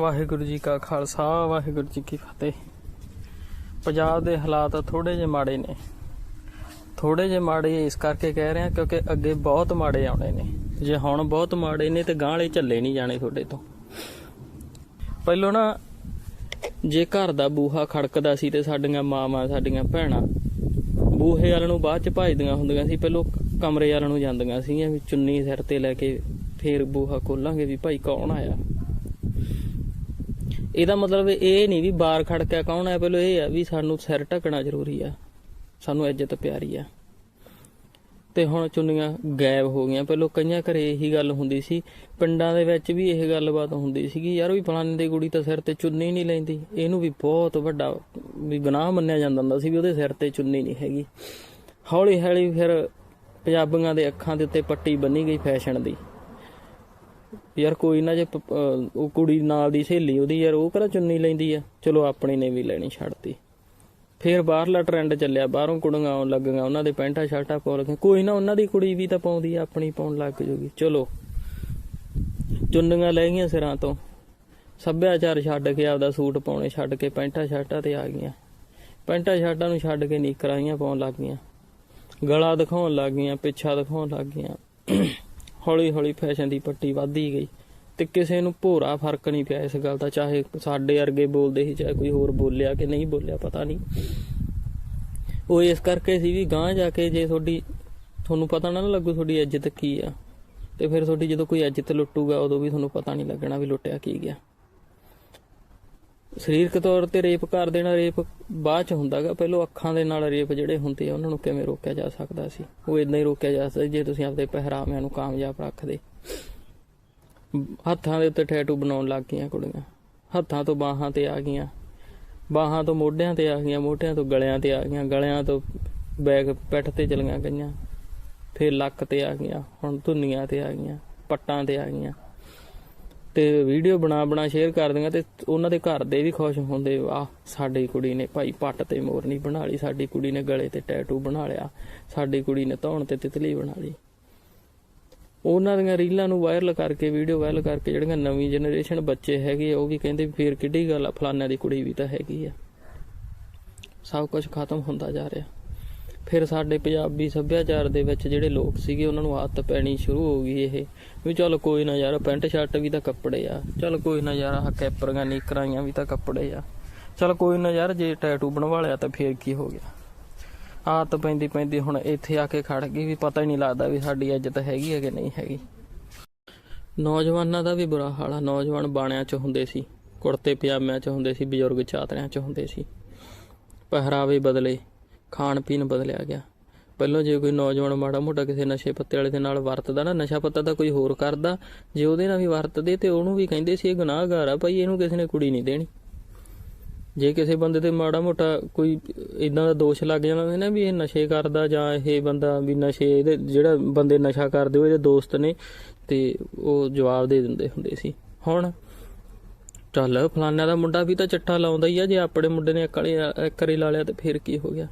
ਵਾਹਿਗੁਰੂ ਜੀ ਕਾ ਖਾਲਸਾ, ਵਾਹਿਗੁਰੂ ਜੀ ਕੀ ਫਤਿਹ। ਪੰਜਾਬ ਦੇ ਹਾਲਾਤ ਥੋੜੇ ਜਿਹੇ ਮਾੜੇ ਨੇ। ਥੋੜੇ ਜਿਹੇ ਮਾੜੇ ਇਸ ਕਰਕੇ ਕਹਿ ਰਹੇ ਹਾਂ ਕਿਉਂਕਿ ਅੱਗੇ ਬਹੁਤ ਮਾੜੇ ਆਉਣੇ ਨੇ। ਜੇ ਹੁਣ ਬਹੁਤ ਮਾੜੇ ਨੇ ਤੇ ਗਾਂ ਵਾਲੇ ਝੱਲੇ ਨਹੀਂ ਜਾਣੇ ਤੁਹਾਡੇ ਤੋਂ। ਪਹਿਲੋਂ ਨਾ, ਜੇ ਘਰ ਦਾ ਬੂਹਾ ਖੜਕਦਾ ਸੀ ਤੇ ਸਾਡੀਆਂ ਮਾਵਾਂ, ਸਾਡੀਆਂ ਭੈਣਾਂ ਬੂਹੇ ਵਾਲ ਨੂੰ ਬਾਅਦ ਚ ਭਜਦੀਆਂ ਹੁੰਦੀਆਂ ਸੀ, ਪਹਿਲੋਂ ਕਮਰੇ ਵਾਲ ਨੂੰ ਜਾਂਦੀਆਂ ਸੀਗੀਆਂ ਵੀ ਚੁੰਨੀ ਸਿਰ ਤੇ ਲੈ ਕੇ ਫੇਰ ਬੂਹਾ ਖੋਲਾਂਗੇ ਵੀ ਭਾਈ ਕੌਣ ਆਇਆ? ਇਹਦਾ ਮਤਲਬ ਇਹ ਨਹੀਂ ਵੀ ਬਾਹਰ ਖੜਕਿਆ ਕੌਣ ਹੈ, ਪਹਿਲਾਂ ਇਹ ਆ ਵੀ ਸਾਨੂੰ ਸਿਰ ਢਕਣਾ ਜ਼ਰੂਰੀ ਆ, ਸਾਨੂੰ ਇੱਜ਼ਤ ਪਿਆਰੀ ਆ। ਤੇ ਹੁਣ ਚੁੰਨੀਆਂ ਗਾਇਬ ਹੋ ਗਈਆਂ। ਪਹਿਲਾਂ ਕਈਆਂ ਘਰੇ ਇਹੀ ਗੱਲ ਹੁੰਦੀ ਸੀ, ਪਿੰਡਾਂ ਦੇ ਵਿੱਚ ਵੀ ਇਹ ਗੱਲਬਾਤ ਹੁੰਦੀ ਸੀਗੀ, ਯਾਰ ਵੀ ਫਲਾਣੇ ਦੀ ਕੁੜੀ ਤਾਂ ਸਿਰ ਤੇ ਚੁੰਨੀ ਨਹੀਂ ਲੈਂਦੀ। ਇਹਨੂੰ ਵੀ ਬਹੁਤ ਵੱਡਾ ਵੀ ਗੁਨਾਹ ਮੰਨਿਆ ਜਾਂਦਾ ਹੁੰਦਾ ਸੀ ਵੀ ਉਹਦੇ ਸਿਰ ਤੇ ਚੁੰਨੀ ਨਹੀਂ ਹੈਗੀ। ਹੌਲੀ ਹੌਲੀ ਫਿਰ ਪੰਜਾਬੀਆਂ ਦੇ ਅੱਖਾਂ ਦੇ ਉੱਤੇ ਪੱਟੀ ਬੰਨੀ ਗਈ ਫੈਸ਼ਨ ਦੀ। ਯਾਰ ਕੋਈ ਨਾ ਜੇ ਉਹ ਕੁੜੀ ਨਾਲ ਦੀ ਸਹੇਲੀ ਉਹਦੀ ਯਾਰ ਉਹ ਕਿਹੜਾ ਚੁੰਨੀ ਲੈਂਦੀ ਆ? ਚਲੋ ਆਪਣੀ ਨੇ ਵੀ ਲੈਣੀ ਛੱਡਤੀ। ਫਿਰ ਬਾਹਰਲਾ ਟ੍ਰੈਂਡ ਚੱਲਿਆ, ਬਾਹਰੋਂ ਕੁੜੀਆਂ ਆਉਣ ਲੱਗੀਆਂ, ਉਹਨਾਂ ਦੇ ਪੈਂਟਾਂ ਸ਼ਰਟਾਂ ਪਾਉਣ ਲੱਗੀਆਂ। ਕੋਈ ਨਾ ਉਹਨਾਂ ਦੀ ਕੁੜੀ ਵੀ ਤਾਂ ਪਾਉਂਦੀ ਆ, ਆਪਣੀ ਪਾਉਣ ਲੱਗ ਜੂਗੀ। ਚਲੋ, ਚੁੰਨੀਆਂ ਲੈ ਗਈਆਂ ਸਿਰਾਂ ਤੋਂ। ਸੱਭਿਆਚਾਰ ਛੱਡ ਕੇ ਆਪਦਾ ਸੂਟ ਪਾਉਣੇ ਛੱਡ ਕੇ ਪੈਂਟਾਂ ਸ਼ਰਟਾਂ ਤੇ ਆ ਗਈਆਂ। ਪੈਂਟਾਂ ਸ਼ਰਟਾਂ ਨੂੰ ਛੱਡ ਕੇ ਨੀਕਰਾਂ ਹੀ ਪਾਉਣ ਲੱਗ ਗਈਆਂ ਗਲਾ ਦਿਖਾਉਣ ਲੱਗ ਗਈਆਂ ਪਿੱਛਾ ਦਿਖਾਉਣ ਲੱਗ ਗਈਆਂ ਹੌਲੀ ਹੌਲੀ ਫੈਸ਼ਨ ਦੀ ਪੱਟੀ ਵੱਧਦੀ ਗਈ ਤੇ ਕਿਸੇ ਨੂੰ ਭੋਰਾ ਫ਼ਰਕ ਨਹੀਂ ਪਿਆ ਇਸ ਗੱਲ ਦਾ, ਚਾਹੇ ਸਾਡੇ ਅਰਗੇ ਬੋਲਦੇ ਸੀ, ਚਾਹੇ ਕੋਈ ਹੋਰ ਬੋਲਿਆ ਕਿ ਨਹੀਂ ਬੋਲਿਆ, ਪਤਾ ਨਹੀਂ। ਉਹ ਇਸ ਕਰਕੇ ਸੀ ਵੀ ਗਾਂ ਜਾ ਕੇ ਜੇ ਤੁਹਾਡੀ, ਤੁਹਾਨੂੰ ਪਤਾ ਨਾ ਨਾ ਲੱਗੂ ਤੁਹਾਡੀ ਇੱਜ਼ਤ ਕੀ ਆ। ਤੇ ਫਿਰ ਤੁਹਾਡੀ ਜਦੋਂ ਕੋਈ ਇੱਜ਼ਤ ਲੁੱਟੂਗਾ, ਉਦੋਂ ਵੀ ਤੁਹਾਨੂੰ ਪਤਾ ਨਹੀਂ ਲੱਗਣਾ ਵੀ ਲੁੱਟਿਆ ਕੀ ਗਿਆ। ਸਰੀਰਕ ਤੌਰ ਤੇ ਰੇਪ ਕਰ ਦੇਣਾ, ਰੇਪ ਬਾਅਦ ਚ ਹੁੰਦਾਗਾ। ਪਹਿਲਾਂ ਅੱਖਾਂ ਦੇ ਨਾਲ ਰੇਪ ਜਿਹੜੇ ਹੁੰਦੇ ਆ, ਉਹਨਾਂ ਨੂੰ ਕਿਵੇਂ ਰੋਕਿਆ ਜਾ ਸਕਦਾ ਸੀ? ਉਹ ਇਦਾਂ ਹੀ ਰੋਕਿਆ ਜਾ ਸਕਦਾ ਜੇ ਤੁਸੀਂ ਆਪਦੇ ਪਹਿਰਾਵਿਆਂ ਨੂੰ ਕਾਮਯਾਬ ਰੱਖਦੇ। ਹੱਥਾਂ ਦੇ ਉੱਤੇ ਟੈਟੂ ਬਣਾਉਣ ਲੱਗ ਗਈਆਂ ਕੁੜੀਆਂ। ਹੱਥਾਂ ਤੋਂ ਬਾਹਾਂ ਤੇ ਆ ਗਈਆਂ। ਬਾਹਾਂ ਤੋਂ ਮੋਢਿਆਂ ਤੇ ਆ ਗਈਆਂ, ਮੋਢਿਆਂ ਤੋਂ ਗਲਿਆਂ ਤੇ ਆ ਗਈਆਂ, ਗਲਿਆਂ ਤੋਂ ਬੈਗ ਪਿੱਠ ਤੇ ਚਲੀਆਂ ਗਈਆਂ। ਫਿਰ ਲੱਕ ਤੇ ਆ ਗਈਆਂ, ਹੁਣ ਧੁੰਨੀਆਂ ਤੇ ਆ ਗਈਆਂ, ਪੱਟਾਂ ਤੇ ਆ ਗਈਆਂ। ਤੇ ਵੀਡੀਓ ਬਣਾ ਬਣਾ ਸ਼ੇਅਰ ਕਰਦੀਆਂ ਤੇ ਉਹਨਾਂ ਦੇ ਘਰ ਦੇ ਵੀ ਖੁਸ਼ ਹੁੰਦੇ ਵਾਹ ਸਾਡੀ ਕੁੜੀ ਨੇ ਭਾਈ ਪੱਟ ਤੇ ਮੋਰਨੀ ਬਣਾ ਲਈ ਸਾਡੀ ਕੁੜੀ ਨੇ ਗਲੇ ਤੇ ਟੈਟੂ ਬਣਾ ਲਿਆ ਸਾਡੀ ਕੁੜੀ ਨੇ ਧੌਣ ਤੇ ਤਿਤਲੀ ਬਣਾ ਲਈ। ਉਹਨਾਂ ਦੀਆਂ ਰੀਲਾਂ ਨੂੰ ਵਾਇਰਲ ਕਰਕੇ ਵੀਡੀਓ ਵਾਇਰਲ ਕਰਕੇ ਜਿਹੜੀਆਂ ਨਵੀਂ ਜਨਰੇਸ਼ਨ ਬੱਚੇ ਹੈਗੇ ਆ, ਉਹ ਵੀ ਕਹਿੰਦੇ ਫੇਰ ਕਿੱਡੀ ਗੱਲ ਆ ਫਲਾਨਿਆਂ ਦੀ ਕੁੜੀ ਵੀ ਤਾਂ ਹੈਗੀ ਆ। ਸਭ ਕੁਝ ਖਤਮ ਹੁੰਦਾ ਜਾ ਰਿਹਾ। ਫਿਰ ਸਾਡੇ ਪੰਜਾਬੀ ਸੱਭਿਆਚਾਰ ਦੇ ਵਿੱਚ ਜਿਹੜੇ ਲੋਕ ਸੀਗੇ, ਉਹਨਾਂ ਨੂੰ ਆਦਤ ਪੈਣੀ ਸ਼ੁਰੂ ਹੋ ਗਈ ਇਹ, ਵੀ ਚੱਲ ਕੋਈ ਨਾ ਯਾਰ, ਪੈਂਟ, ਸ਼ਰਟ ਵੀ ਤਾਂ ਕੱਪੜੇ ਆ। ਚੱਲ ਕੋਈ ਨਾ ਯਾਰ, ਆਹ ਕੈਪਰੀਆਂ ਨੀਕਰਾਂਆਂ ਵੀ ਤਾਂ ਕੱਪੜੇ ਆ। ਚੱਲ ਕੋਈ ਨਾ ਯਾਰ, ਜੇ ਟੈਟੂ ਬਣਵਾ ਲਿਆ ਤਾਂ ਫੇਰ ਕੀ ਹੋ ਗਿਆ? ਆਦਤ ਪੈਂਦੀ ਪੈਂਦੀ ਹੁਣ ਇੱਥੇ ਆ ਕੇ ਖੜ ਗਈ ਵੀ ਪਤਾ ਹੀ ਨਹੀਂ ਲੱਗਦਾ ਵੀ ਸਾਡੀ ਇੱਜ਼ਤ ਹੈਗੀ ਹੈ ਕਿ ਨਹੀਂ ਹੈਗੀ। ਨੌਜਵਾਨਾਂ ਦਾ ਵੀ ਬੁਰਾ ਹਾਲ ਆ। ਨੌਜਵਾਨ ਬਾਣਿਆਂ 'ਚ ਹੁੰਦੇ ਸੀ, ਕੁੜਤੇ ਪਜਾਮਿਆਂ 'ਚ ਹੁੰਦੇ ਸੀ, ਬਜ਼ੁਰਗ ਚਾਦਰਿਆਂ 'ਚ ਹੁੰਦੇ ਸੀ। ਪਹਿਰਾਵੇ ਬਦਲੇ ਖਾਣ ਪੀਣ ਬਦਲਿਆ ਗਿਆ। ਪਹਿਲਾਂ ਜੇ ਕੋਈ ਨੌਜਵਾਨ ਮਾੜਾ ਮੋਟਾ ਕਿਸੇ ਨਸ਼ੇ ਪੱਤੇ ਵਾਲੇ ਦੇ ਨਾਲ ਵਰਤਦਾ ਨਾ, ਨਸ਼ਾ ਪੱਤਾ ਤਾਂ ਕੋਈ ਹੋਰ ਕਰਦਾ। ਜੇ ਉਹਦੇ ਨਾਲ ਵੀ ਵਰਤਦੇ ਤੇ ਉਹਨੂੰ ਵੀ ਕਹਿੰਦੇ ਸੀ ਇਹ ਗੁਨਾਹਗਾਰ ਆ ਭਾਈ, ਇਹਨੂੰ ਕਿਸੇ ਨੇ ਕੁੜੀ ਨਹੀਂ ਦੇਣੀ। ਜੇ ਕਿਸੇ ਬੰਦੇ ਤੇ ਮਾੜਾ ਮੋਟਾ ਕੋਈ ਇਦਾਂ ਦਾ ਦੋਸ਼ ਲੱਗ ਜਾਂਦਾ ਸੀ ਨਾ ਵੀ ਇਹ ਨਸ਼ੇ ਕਰਦਾ ਜਾਂ ਇਹ ਬੰਦਾ ਵੀ ਨਸ਼ੇ ਇਹਦੇ ਜਿਹੜਾ ਬੰਦੇ ਨਸ਼ਾ ਕਰਦੇ ਉਹ ਇਹਦੇ ਦੋਸਤ ਨੇ ਤੇ ਉਹ ਜਵਾਬ ਦੇ ਦਿੰਦੇ ਹੁੰਦੇ ਸੀ। ਹੁਣ ਚੱਲ ਫਲਾਨਿਆਂ ਦਾ ਮੁੰਡਾ ਵੀ ਤਾਂ ਚੱਟਾ ਲਾਉਂਦਾ ਹੀ ਆ, ਜੇ ਆਪਣੇ ਮੁੰਡੇ ਨੇ ਇਕਲੇ ਕਰੀ ਲਾ ਲਿਆ ਤੇ ਫੇਰ ਕੀ ਹੋ ਗਿਆ?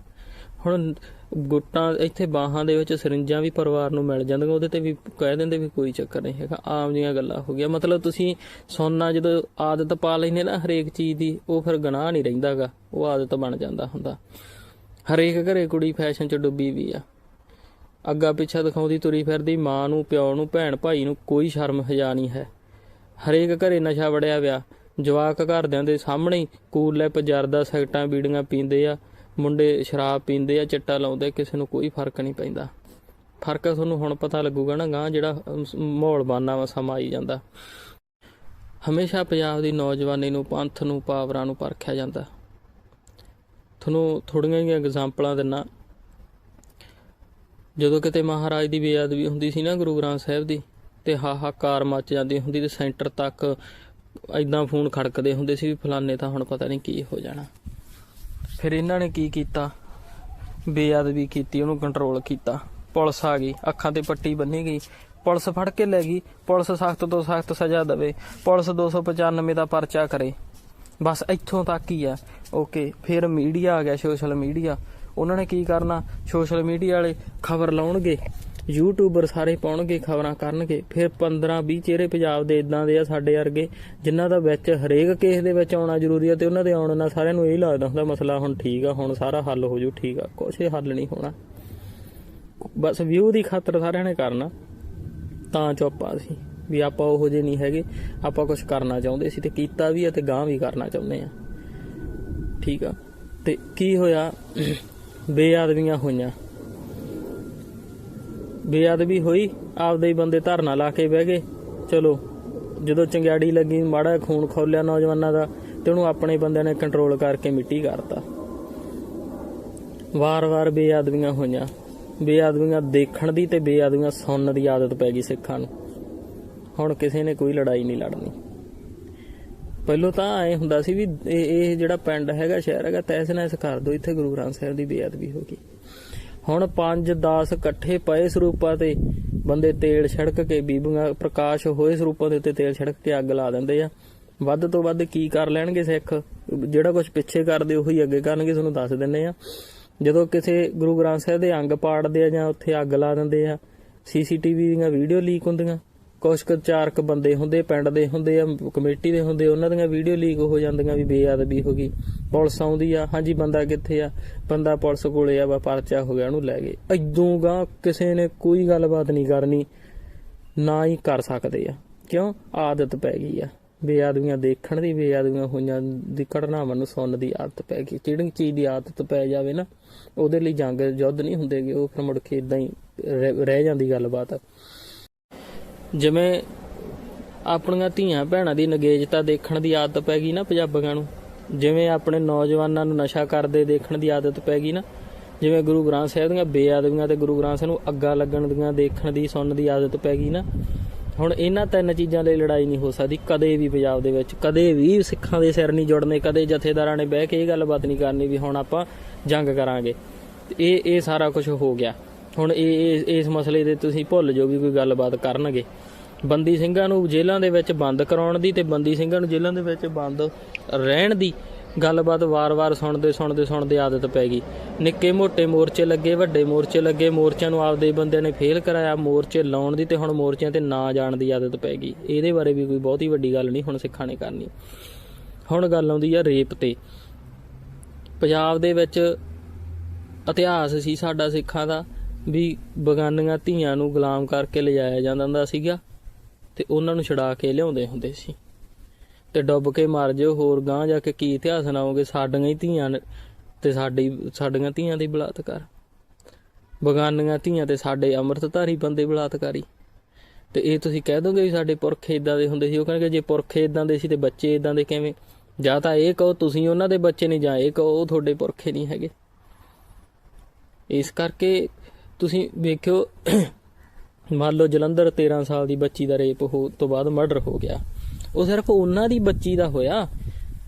ਹੁਣ ਗੁੱਟਾਂ ਇੱਥੇ ਬਾਹਾਂ ਦੇ ਵਿੱਚ ਸਰਿੰਜਾਂ ਵੀ ਪਰਿਵਾਰ ਨੂੰ ਮਿਲ ਜਾਂਦੀਆਂ, ਉਹਦੇ ਤੇ ਵੀ ਕਹਿ ਦਿੰਦੇ ਵੀ ਕੋਈ ਚੱਕਰ ਨਹੀਂ ਹੈਗਾ। ਆਮ ਜੀਆਂ ਗੱਲਾਂ ਹੋ ਗਿਆ ਮਤਲਬ ਤੁਸੀਂ ਸੋਨਾ ਜਦੋਂ ਆਦਤ ਪਾ ਲੈਂਦੇ ਨਾ ਹਰੇਕ ਚੀਜ਼ ਦੀ, ਉਹ ਫਿਰ ਗੁਨਾਹ ਨਹੀਂ ਰਹਿੰਦਾਗਾ। ਉਹ ਆਦਤ ਬਣ ਜਾਂਦਾ ਹੁੰਦਾ। ਹਰੇਕ ਘਰੇ ਕੁੜੀ ਫੈਸ਼ਨ 'ਚ ਡੁੱਬੀ ਵੀ ਆ। ਅੱਗਾ ਪਿੱਛਾ ਦਿਖਾਉਂਦੀ ਤੁਰੀ ਫਿਰਦੀ, ਮਾਂ ਨੂੰ, ਪਿਓ ਨੂੰ, ਭੈਣ ਭਾਈ ਨੂੰ ਕੋਈ ਸ਼ਰਮ ਹਜਾ ਨਹੀਂ ਹੈ। ਹਰੇਕ ਘਰੇ ਨਸ਼ਾ ਵੜਿਆ ਵਿਆ। ਜਵਾਕ ਘਰਦਿਆਂ ਦੇ ਸਾਹਮਣੇ ਹੀ ਕੂਲ ਲੈਪ ਜਰਦਾ ਸਿਗਟਾਂ ਬੀੜੀਆਂ ਪੀਂਦੇ ਆ। ਮੁੰਡੇ ਸ਼ਰਾਬ ਪੀਂਦੇ ਆ, ਚਿੱਟਾ ਲਾਉਂਦੇ, ਕਿਸੇ ਨੂੰ ਕੋਈ ਫ਼ਰਕ ਨਹੀਂ ਪੈਂਦਾ। ਫ਼ਰਕ ਤੁਹਾਨੂੰ ਹੁਣ ਪਤਾ ਲੱਗੂਗਾ ਨਾ ਗਾਂ ਜਿਹੜਾ ਮਾਹੌਲ ਬਾਨਾ ਵਾ, ਸਮਾਂ ਆਈ ਜਾਂਦਾ। ਹਮੇਸ਼ਾ ਪੰਜਾਬ ਦੀ ਨੌਜਵਾਨੀ ਨੂੰ, ਪੰਥ ਨੂੰ, ਪਾਵਰਾਂ ਨੂੰ ਪਰਖਿਆ ਜਾਂਦਾ। ਤੁਹਾਨੂੰ ਥੋੜੀਆਂ ਜਿਹੀਆਂ ਐਗਜ਼ਾਮਪਲਾਂ ਦਿੰਨਾ। ਜਦੋਂ ਕਿਤੇ ਮਹਾਰਾਜ ਦੀ ਬੇਅਦਬੀ ਹੁੰਦੀ ਸੀ ਨਾ, ਗੁਰੂ ਗ੍ਰੰਥ ਸਾਹਿਬ ਦੀ, ਤੇ ਹਾਹਾਕਾਰ ਮਚ ਜਾਂਦੀ ਹੁੰਦੀ ਤੇ ਸੈਂਟਰ ਤੱਕ ਐਦਾਂ ਫੋਨ ਖੜਕਦੇ ਹੁੰਦੇ ਸੀ ਵੀ ਫਲਾਨੇ ਤਾਂ ਹੁਣ ਪਤਾ ਨਹੀਂ ਕੀ ਹੋ ਜਾਣਾ। ਫਿਰ ਇਹਨਾਂ ਨੇ ਕੀ ਕੀਤਾ? ਬੇਅਦਬੀ ਕੀਤੀ, ਉਹਨੂੰ ਕੰਟਰੋਲ ਕੀਤਾ। ਪੁਲਿਸ ਆ ਗਈ, ਅੱਖਾਂ ਤੇ ਪੱਟੀ ਬੰਨੀ ਗਈ। ਪੁਲਿਸ ਫੜ ਕੇ ਲੈ ਗਈ, ਪੁਲਿਸ ਸਖਤ ਤੋਂ ਸਖਤ ਸਜ਼ਾ ਦੇਵੇ। ਪੁਲਿਸ 295 ਦਾ ਪਰਚਾ ਕਰੇ। ਬਸ ਇੱਥੋਂ ਤੱਕ ਹੀ ਆ। ਓਕੇ ਫਿਰ ਮੀਡੀਆ ਆ ਗਿਆ, ਸੋਸ਼ਲ ਮੀਡੀਆ। ਉਹਨਾਂ ਨੇ ਕੀ ਕਰਨਾ? ਸੋਸ਼ਲ ਮੀਡੀਆ ਵਾਲੇ ਖਬਰ ਲਾਉਣਗੇ। ਯੂਟਿਊਬਰ ਸਾਰੇ ਪਾਉਣਗੇ, ਖਬਰਾਂ ਕਰਨਗੇ, ਫਿਰ 15 20 ਚਿਹਰੇ ਪੰਜਾਬ ਦੇ ਇਦਾਂ ਦੇ ਆ ਸਾਡੇ ਵਰਗੇ, ਜਿਨ੍ਹਾਂ ਦਾ ਵਿੱਚ ਹਰੇਕ ਕੇਸ ਦੇ ਵਿੱਚ ਆਉਣਾ ਜ਼ਰੂਰੀ ਆ ਤੇ ਉਹਨਾਂ ਦੇ ਆਉਣ ਨਾਲ ਸਾਰਿਆਂ ਨੂੰ ਇਹ ਲੱਗਦਾ ਹੁੰਦਾ ਮਸਲਾ ਹੁਣ ਠੀਕ ਆ, ਹੁਣ ਸਾਰਾ ਹੱਲ ਹੋ ਜੂ, ਠੀਕ ਆ, ਕੁਛ ਹੱਲ ਨਹੀਂ ਹੋਣਾ। ਬਸ ਵਿਊ ਦੀ ਖਾਤਰ ਸਾਰਿਆਂ ਨੇ ਕਰਨਾ, ਤਾਂ ਚੁੱਪਾ ਸੀ ਵੀ ਆਪਾਂ ਉਹੋ ਜੇ ਨਹੀਂ ਹੈਗੇ, ਆਪਾਂ ਕੁਝ ਕਰਨਾ ਚਾਹੁੰਦੇ ਸੀ ਤੇ ਕੀਤਾ ਵੀ ਆ ਤੇ ਗਾਂ ਵੀ ਕਰਨਾ ਚਾਹੁੰਦੇ ਆ। ਠੀਕ ਆ, ਤੇ ਕੀ ਹੋਇਆ, ਬੇਆਦਮੀਆਂ ਹੋਈਆਂ। ਬੇਅਦਬੀ ਹੋਈ, ਆਪਦੇ ਹੀ ਬੰਦੇ ਧਰਨਾ ਲਾ ਕੇ ਬਹਿ ਗਏ। ਚਲੋ, ਜਦੋਂ ਚੰਗਿਆੜੀ ਲੱਗੀ, ਮਾੜਾ ਖੂਨ ਖੋਲਿਆ ਨੌਜਵਾਨਾਂ ਦਾ ਤੇ ਉਹਨੂੰ ਆਪਣੇ ਬੰਦਿਆਂ ਨੇ ਕੰਟਰੋਲ ਕਰਕੇ ਮਿੱਟੀ ਕਰਤਾ। ਵਾਰ-ਵਾਰ ਬੇਅਦਬੀਆਂ ਹੋਈਆਂ। ਬੇਅਦਬੀਆਂ ਦੇਖਣ ਦੀ ਤੇ ਬੇਅਦਬੀਆਂ ਸੁਣਨ ਦੀ ਆਦਤ ਪੈ ਗਈ ਸਿੱਖਾਂ ਨੂੰ। ਹੁਣ ਕਿਸੇ ਨੇ ਕੋਈ ਲੜਾਈ ਨਹੀਂ ਲੜਨੀ। ਪਹਿਲਾਂ ਤਾਂ ਐ ਹੁੰਦਾ ਸੀ ਵੀ ਇਹ ਇਹ ਜਿਹੜਾ ਪਿੰਡ ਹੈਗਾ, ਸ਼ਹਿਰ ਹੈਗਾ ਤੈਸ ਨੈਸ ਕਰ ਦੋ। ਇੱਥੇ ਗੁਰੂ ਗ੍ਰੰਥ ਸਾਹਿਬ ਦੀ ਬੇਅਦਬੀ ਹੋ ਗਈ। ਹੁਣ 5 10 ਇਕੱਠੇ ਪਏ ਸਰੂਪਾਂ ਤੇ, ਬੰਦੇ ਤੇਲ ਛੜਕ ਕੇ ਬੀਬੀਆਂ ਪ੍ਰਕਾਸ਼ ਹੋਏ ਸਰੂਪਾਂ ਦੇ ਉੱਤੇ ਤੇਲ ਛੜਕ ਕੇ ਅੱਗ ਲਾ ਦਿੰਦੇ ਆ। ਵੱਧ ਤੋਂ ਵੱਧ ਕੀ ਕਰ ਲੈਣਗੇ ਸਿੱਖ? ਜਿਹੜਾ ਕੁਝ ਪਿੱਛੇ ਕਰਦੇ ਉਹੀ ਅੱਗੇ ਕਰਨਗੇ, ਤੁਹਾਨੂੰ ਦੱਸ ਦਿੰਨੇ ਆ। ਜਦੋਂ ਕਿਸੇ ਗੁਰੂ ਗ੍ਰੰਥ ਸਾਹਿਬ ਦੇ ਅੰਗ ਪਾੜਦੇ ਆ ਜਾਂ ਉੱਥੇ ਅੱਗ ਲਾ ਦਿੰਦੇ ਆ, ਸੀਸੀਟੀਵੀ ਦੀਆਂ ਵੀਡੀਓ ਲੀਕ ਹੁੰਦੀਆਂ। ਕੁਛ ਕੁ ਚਾਰ ਕੁ ਬੰਦੇ ਹੁੰਦੇ, ਪਿੰਡ ਦੇ ਹੁੰਦੇ ਆ, ਕਮੇਟੀ ਦੇ ਹੁੰਦੇ, ਉਹਨਾਂ ਦੀਆਂ ਵੀਡੀਓ ਲੀਕ ਹੋ ਜਾਂਦੀਆਂ ਵੀ ਬੇਅਦਬੀ ਹੋ ਗਈ। ਪੁਲਿਸ ਆਉਂਦੀ ਆ, ਹਾਂਜੀ ਬੰਦਾ ਕਿੱਥੇ ਆ? ਬੰਦਾ ਪੁਲਿਸ ਕੋਲੇ ਆ, ਵਾ ਪਰਚਾ ਹੋ ਗਿਆ, ਉਹਨੂੰ ਲੈ ਗਏ। ਇਦੋਂ ਗਾ, ਕਿਸੇ ਨੇ ਕੋਈ ਗੱਲਬਾਤ ਨਹੀਂ ਕਰਨੀ, ਨਾ ਹੀ ਕਰ ਸਕਦੇ ਆ। ਕਿਉਂ? ਆਦਤ ਪੈ ਗਈ ਆ। ਬੇਅਦਬੀਆਂ ਦੇਖਣ ਦੀ, ਬੇਅਦਬੀਆਂ ਹੋਈਆਂ ਦੀ ਘਟਨਾਵਾਂ ਨੂੰ ਸੁਣਨ ਦੀ ਆਦਤ ਪੈ ਗਈ। ਜਿਹੜੀ ਚੀਜ਼ ਦੀ ਆਦਤ ਪੈ ਜਾਵੇ ਨਾ, ਉਹਦੇ ਲਈ ਜੰਗ ਯੁੱਧ ਨਹੀਂ ਹੁੰਦੇਗੇ ਉਹ ਫਿਰ ਮੁੜ ਕੇ ਇਦਾਂ ਹੀ ਰਹਿ ਰਹਿ ਜਾਂਦੀ ਗੱਲਬਾਤ। ਜਿਵੇਂ ਆਪਣੀਆਂ ਧੀਆਂ ਭੈਣਾਂ ਦੀ ਨਗੇਜਤਾ ਦੇਖਣ ਦੀ ਆਦਤ ਪੈ ਗਈ ਨਾ ਪੰਜਾਬੀਆਂ ਨੂੰ, ਜਿਵੇਂ ਆਪਣੇ ਨੌਜਵਾਨਾਂ ਨੂੰ ਨਸ਼ਾ ਕਰਦੇ ਦੇਖਣ ਦੀ ਆਦਤ ਪੈ ਗਈ ਨਾ, ਜਿਵੇਂ ਗੁਰੂ ਗ੍ਰੰਥ ਸਾਹਿਬ ਦੀਆਂ ਬੇਅਦਬੀਆਂ ਤੇ ਗੁਰੂ ਗ੍ਰੰਥ ਸਾਹਿਬ ਨੂੰ ਅੱਗਾ ਲੱਗਣ ਦੀਆਂ ਦੇਖਣ ਦੀ, ਸੁਣਨ ਦੀ ਆਦਤ ਪੈ ਗਈ ਨਾ, ਹੁਣ ਇਹਨਾਂ ਤਿੰਨ ਚੀਜ਼ਾਂ ਲਈ ਲੜਾਈ ਨਹੀਂ ਹੋ ਸਕਦੀ, ਕਦੇ ਵੀ ਪੰਜਾਬ ਦੇ ਵਿੱਚ, ਕਦੇ ਵੀ ਸਿੱਖਾਂ ਦੇ ਸਿਰ ਨਹੀਂ ਜੁੜਨੇ, ਕਦੇ ਜਥੇਦਾਰਾਂ ਨੇ ਬਹਿ ਕੇ ਇਹ ਗੱਲਬਾਤ ਨਹੀਂ ਕਰਨੀ ਵੀ ਹੁਣ ਆਪਾਂ ਜੰਗ ਕਰਾਂਗੇ। ਇਹ ਇਹ ਸਾਰਾ ਕੁਝ ਹੋ ਗਿਆ। ਹੁਣ ਇਹ ਇਹ- ਇਸ ਮਸਲੇ ਦੇ ਤੁਸੀਂ ਭੁੱਲ ਜਾਓ ਵੀ ਕੋਈ ਗੱਲਬਾਤ ਕਰਨਗੇ। ਬੰਦੀ ਸਿੰਘਾਂ ਨੂੰ ਜੇਲ੍ਹਾਂ ਦੇ ਵਿੱਚ ਬੰਦ ਕਰਾਉਣ ਦੀ ਤੇ ਬੰਦੀ ਸਿੰਘਾਂ ਨੂੰ ਜੇਲ੍ਹਾਂ ਦੇ ਵਿੱਚ ਬੰਦ ਰਹਿਣ ਦੀ ਗੱਲਬਾਤ ਵਾਰ-ਵਾਰ ਸੁਣਦੇ ਸੁਣਦੇ ਸੁਣਦੇ ਆਦਤ ਪੈ ਗਈ। ਨਿੱਕੇ ਮੋਟੇ ਮੋਰਚੇ ਲੱਗੇ, ਵੱਡੇ ਮੋਰਚੇ ਲੱਗੇ, ਮੋਰਚਿਆਂ ਨੂੰ ਆਪਦੇ ਬੰਦਿਆਂ ਨੇ ਫੇਲ ਕਰਾਇਆ, ਮੋਰਚੇ ਲਾਉਣ ਦੀ ਤੇ ਹੁਣ ਮੋਰਚਿਆਂ ਤੇ ਨਾ ਜਾਣ ਦੀ ਆਦਤ ਪੈ ਗਈ। ਇਹਦੇ ਬਾਰੇ ਵੀ ਕੋਈ ਬਹੁਤੀ ਵੱਡੀ ਗੱਲ ਨਹੀਂ, ਹੁਣ ਸਿੱਖਾਂ ਨੇ ਕਰਨੀ। ਹੁਣ ਗੱਲ ਆਉਂਦੀ ਆ ਰੇਪ ਤੇ। ਪੰਜਾਬ ਦੇ ਵਿੱਚ ਇਤਿਹਾਸ ਸੀ ਸਾਡਾ ਸਿੱਖਾਂ ਦਾ। ਵੀ ਬਗਾਨੀਆਂ ਧੀਆਂ ਨੂੰ ਗੁਲਾਮ ਕਰਕੇ ਲਿਜਾਇਆ ਜਾਂਦਾ ਹੁੰਦਾ ਸੀਗਾ ਤੇ ਉਹਨਾਂ ਨੂੰ ਛੁਡਾ ਕੇ ਲਿਆਉਂਦੇ ਹੁੰਦੇ ਸੀ। ਤੇ ਡੁੱਬ ਕੇ ਮਰ ਜਿਓ, ਹੋਰ ਗਾਂ ਜਾ ਕੇ ਕੀ ਇਤਿਹਾਸ ਸੁਣਾਓਗੇ? ਸਾਡੀਆਂ ਹੀ ਧੀਆਂ ਤੇ ਸਾਡੀ, ਸਾਡੀਆਂ ਧੀਆਂ ਦੀ ਬਲਾਤਕਾਰ। ਬਗਾਨੀਆਂ ਧੀਆਂ ਤੇ ਸਾਡੇ ਅੰਮ੍ਰਿਤਧਾਰੀ ਬੰਦੇ ਬਲਾਤਕਾਰੀ। ਤੇ ਇਹ ਤੁਸੀਂ ਕਹਿ ਦੋਗੇ ਵੀ ਸਾਡੇ ਪੁਰਖੇ ਇਦਾਂ ਦੇ ਹੁੰਦੇ ਸੀ? ਉਹ ਕਹਿੰਦੇ ਜੇ ਪੁਰਖੇ ਇਦਾਂ ਦੇ ਸੀ ਤੇ ਬੱਚੇ ਇਦਾਂ ਦੇ ਕਿਵੇਂ? ਜਾਂ ਤਾਂ ਇਹ ਕਹੋ ਤੁਸੀਂ ਉਹਨਾਂ ਦੇ ਬੱਚੇ ਨਹੀਂ ਜਾਂ ਇਹ ਕਹੋ, ਉਹ ਤੁਹਾਡੇ ਪੁਰਖੇ ਨਹੀਂ ਹੈਗੇ। ਇਸ ਕਰਕੇ ਤੁਸੀਂ ਵੇਖਿਓ, ਮੰਨ ਲਓ ਜਲੰਧਰ 13 ਸਾਲ ਦੀ ਬੱਚੀ ਦਾ ਰੇਪ ਹੋ ਤੋਂ ਬਾਅਦ ਮਰਡਰ ਹੋ ਗਿਆ। ਉਹ ਸਿਰਫ ਉਹਨਾਂ ਦੀ ਬੱਚੀ ਦਾ ਹੋਇਆ।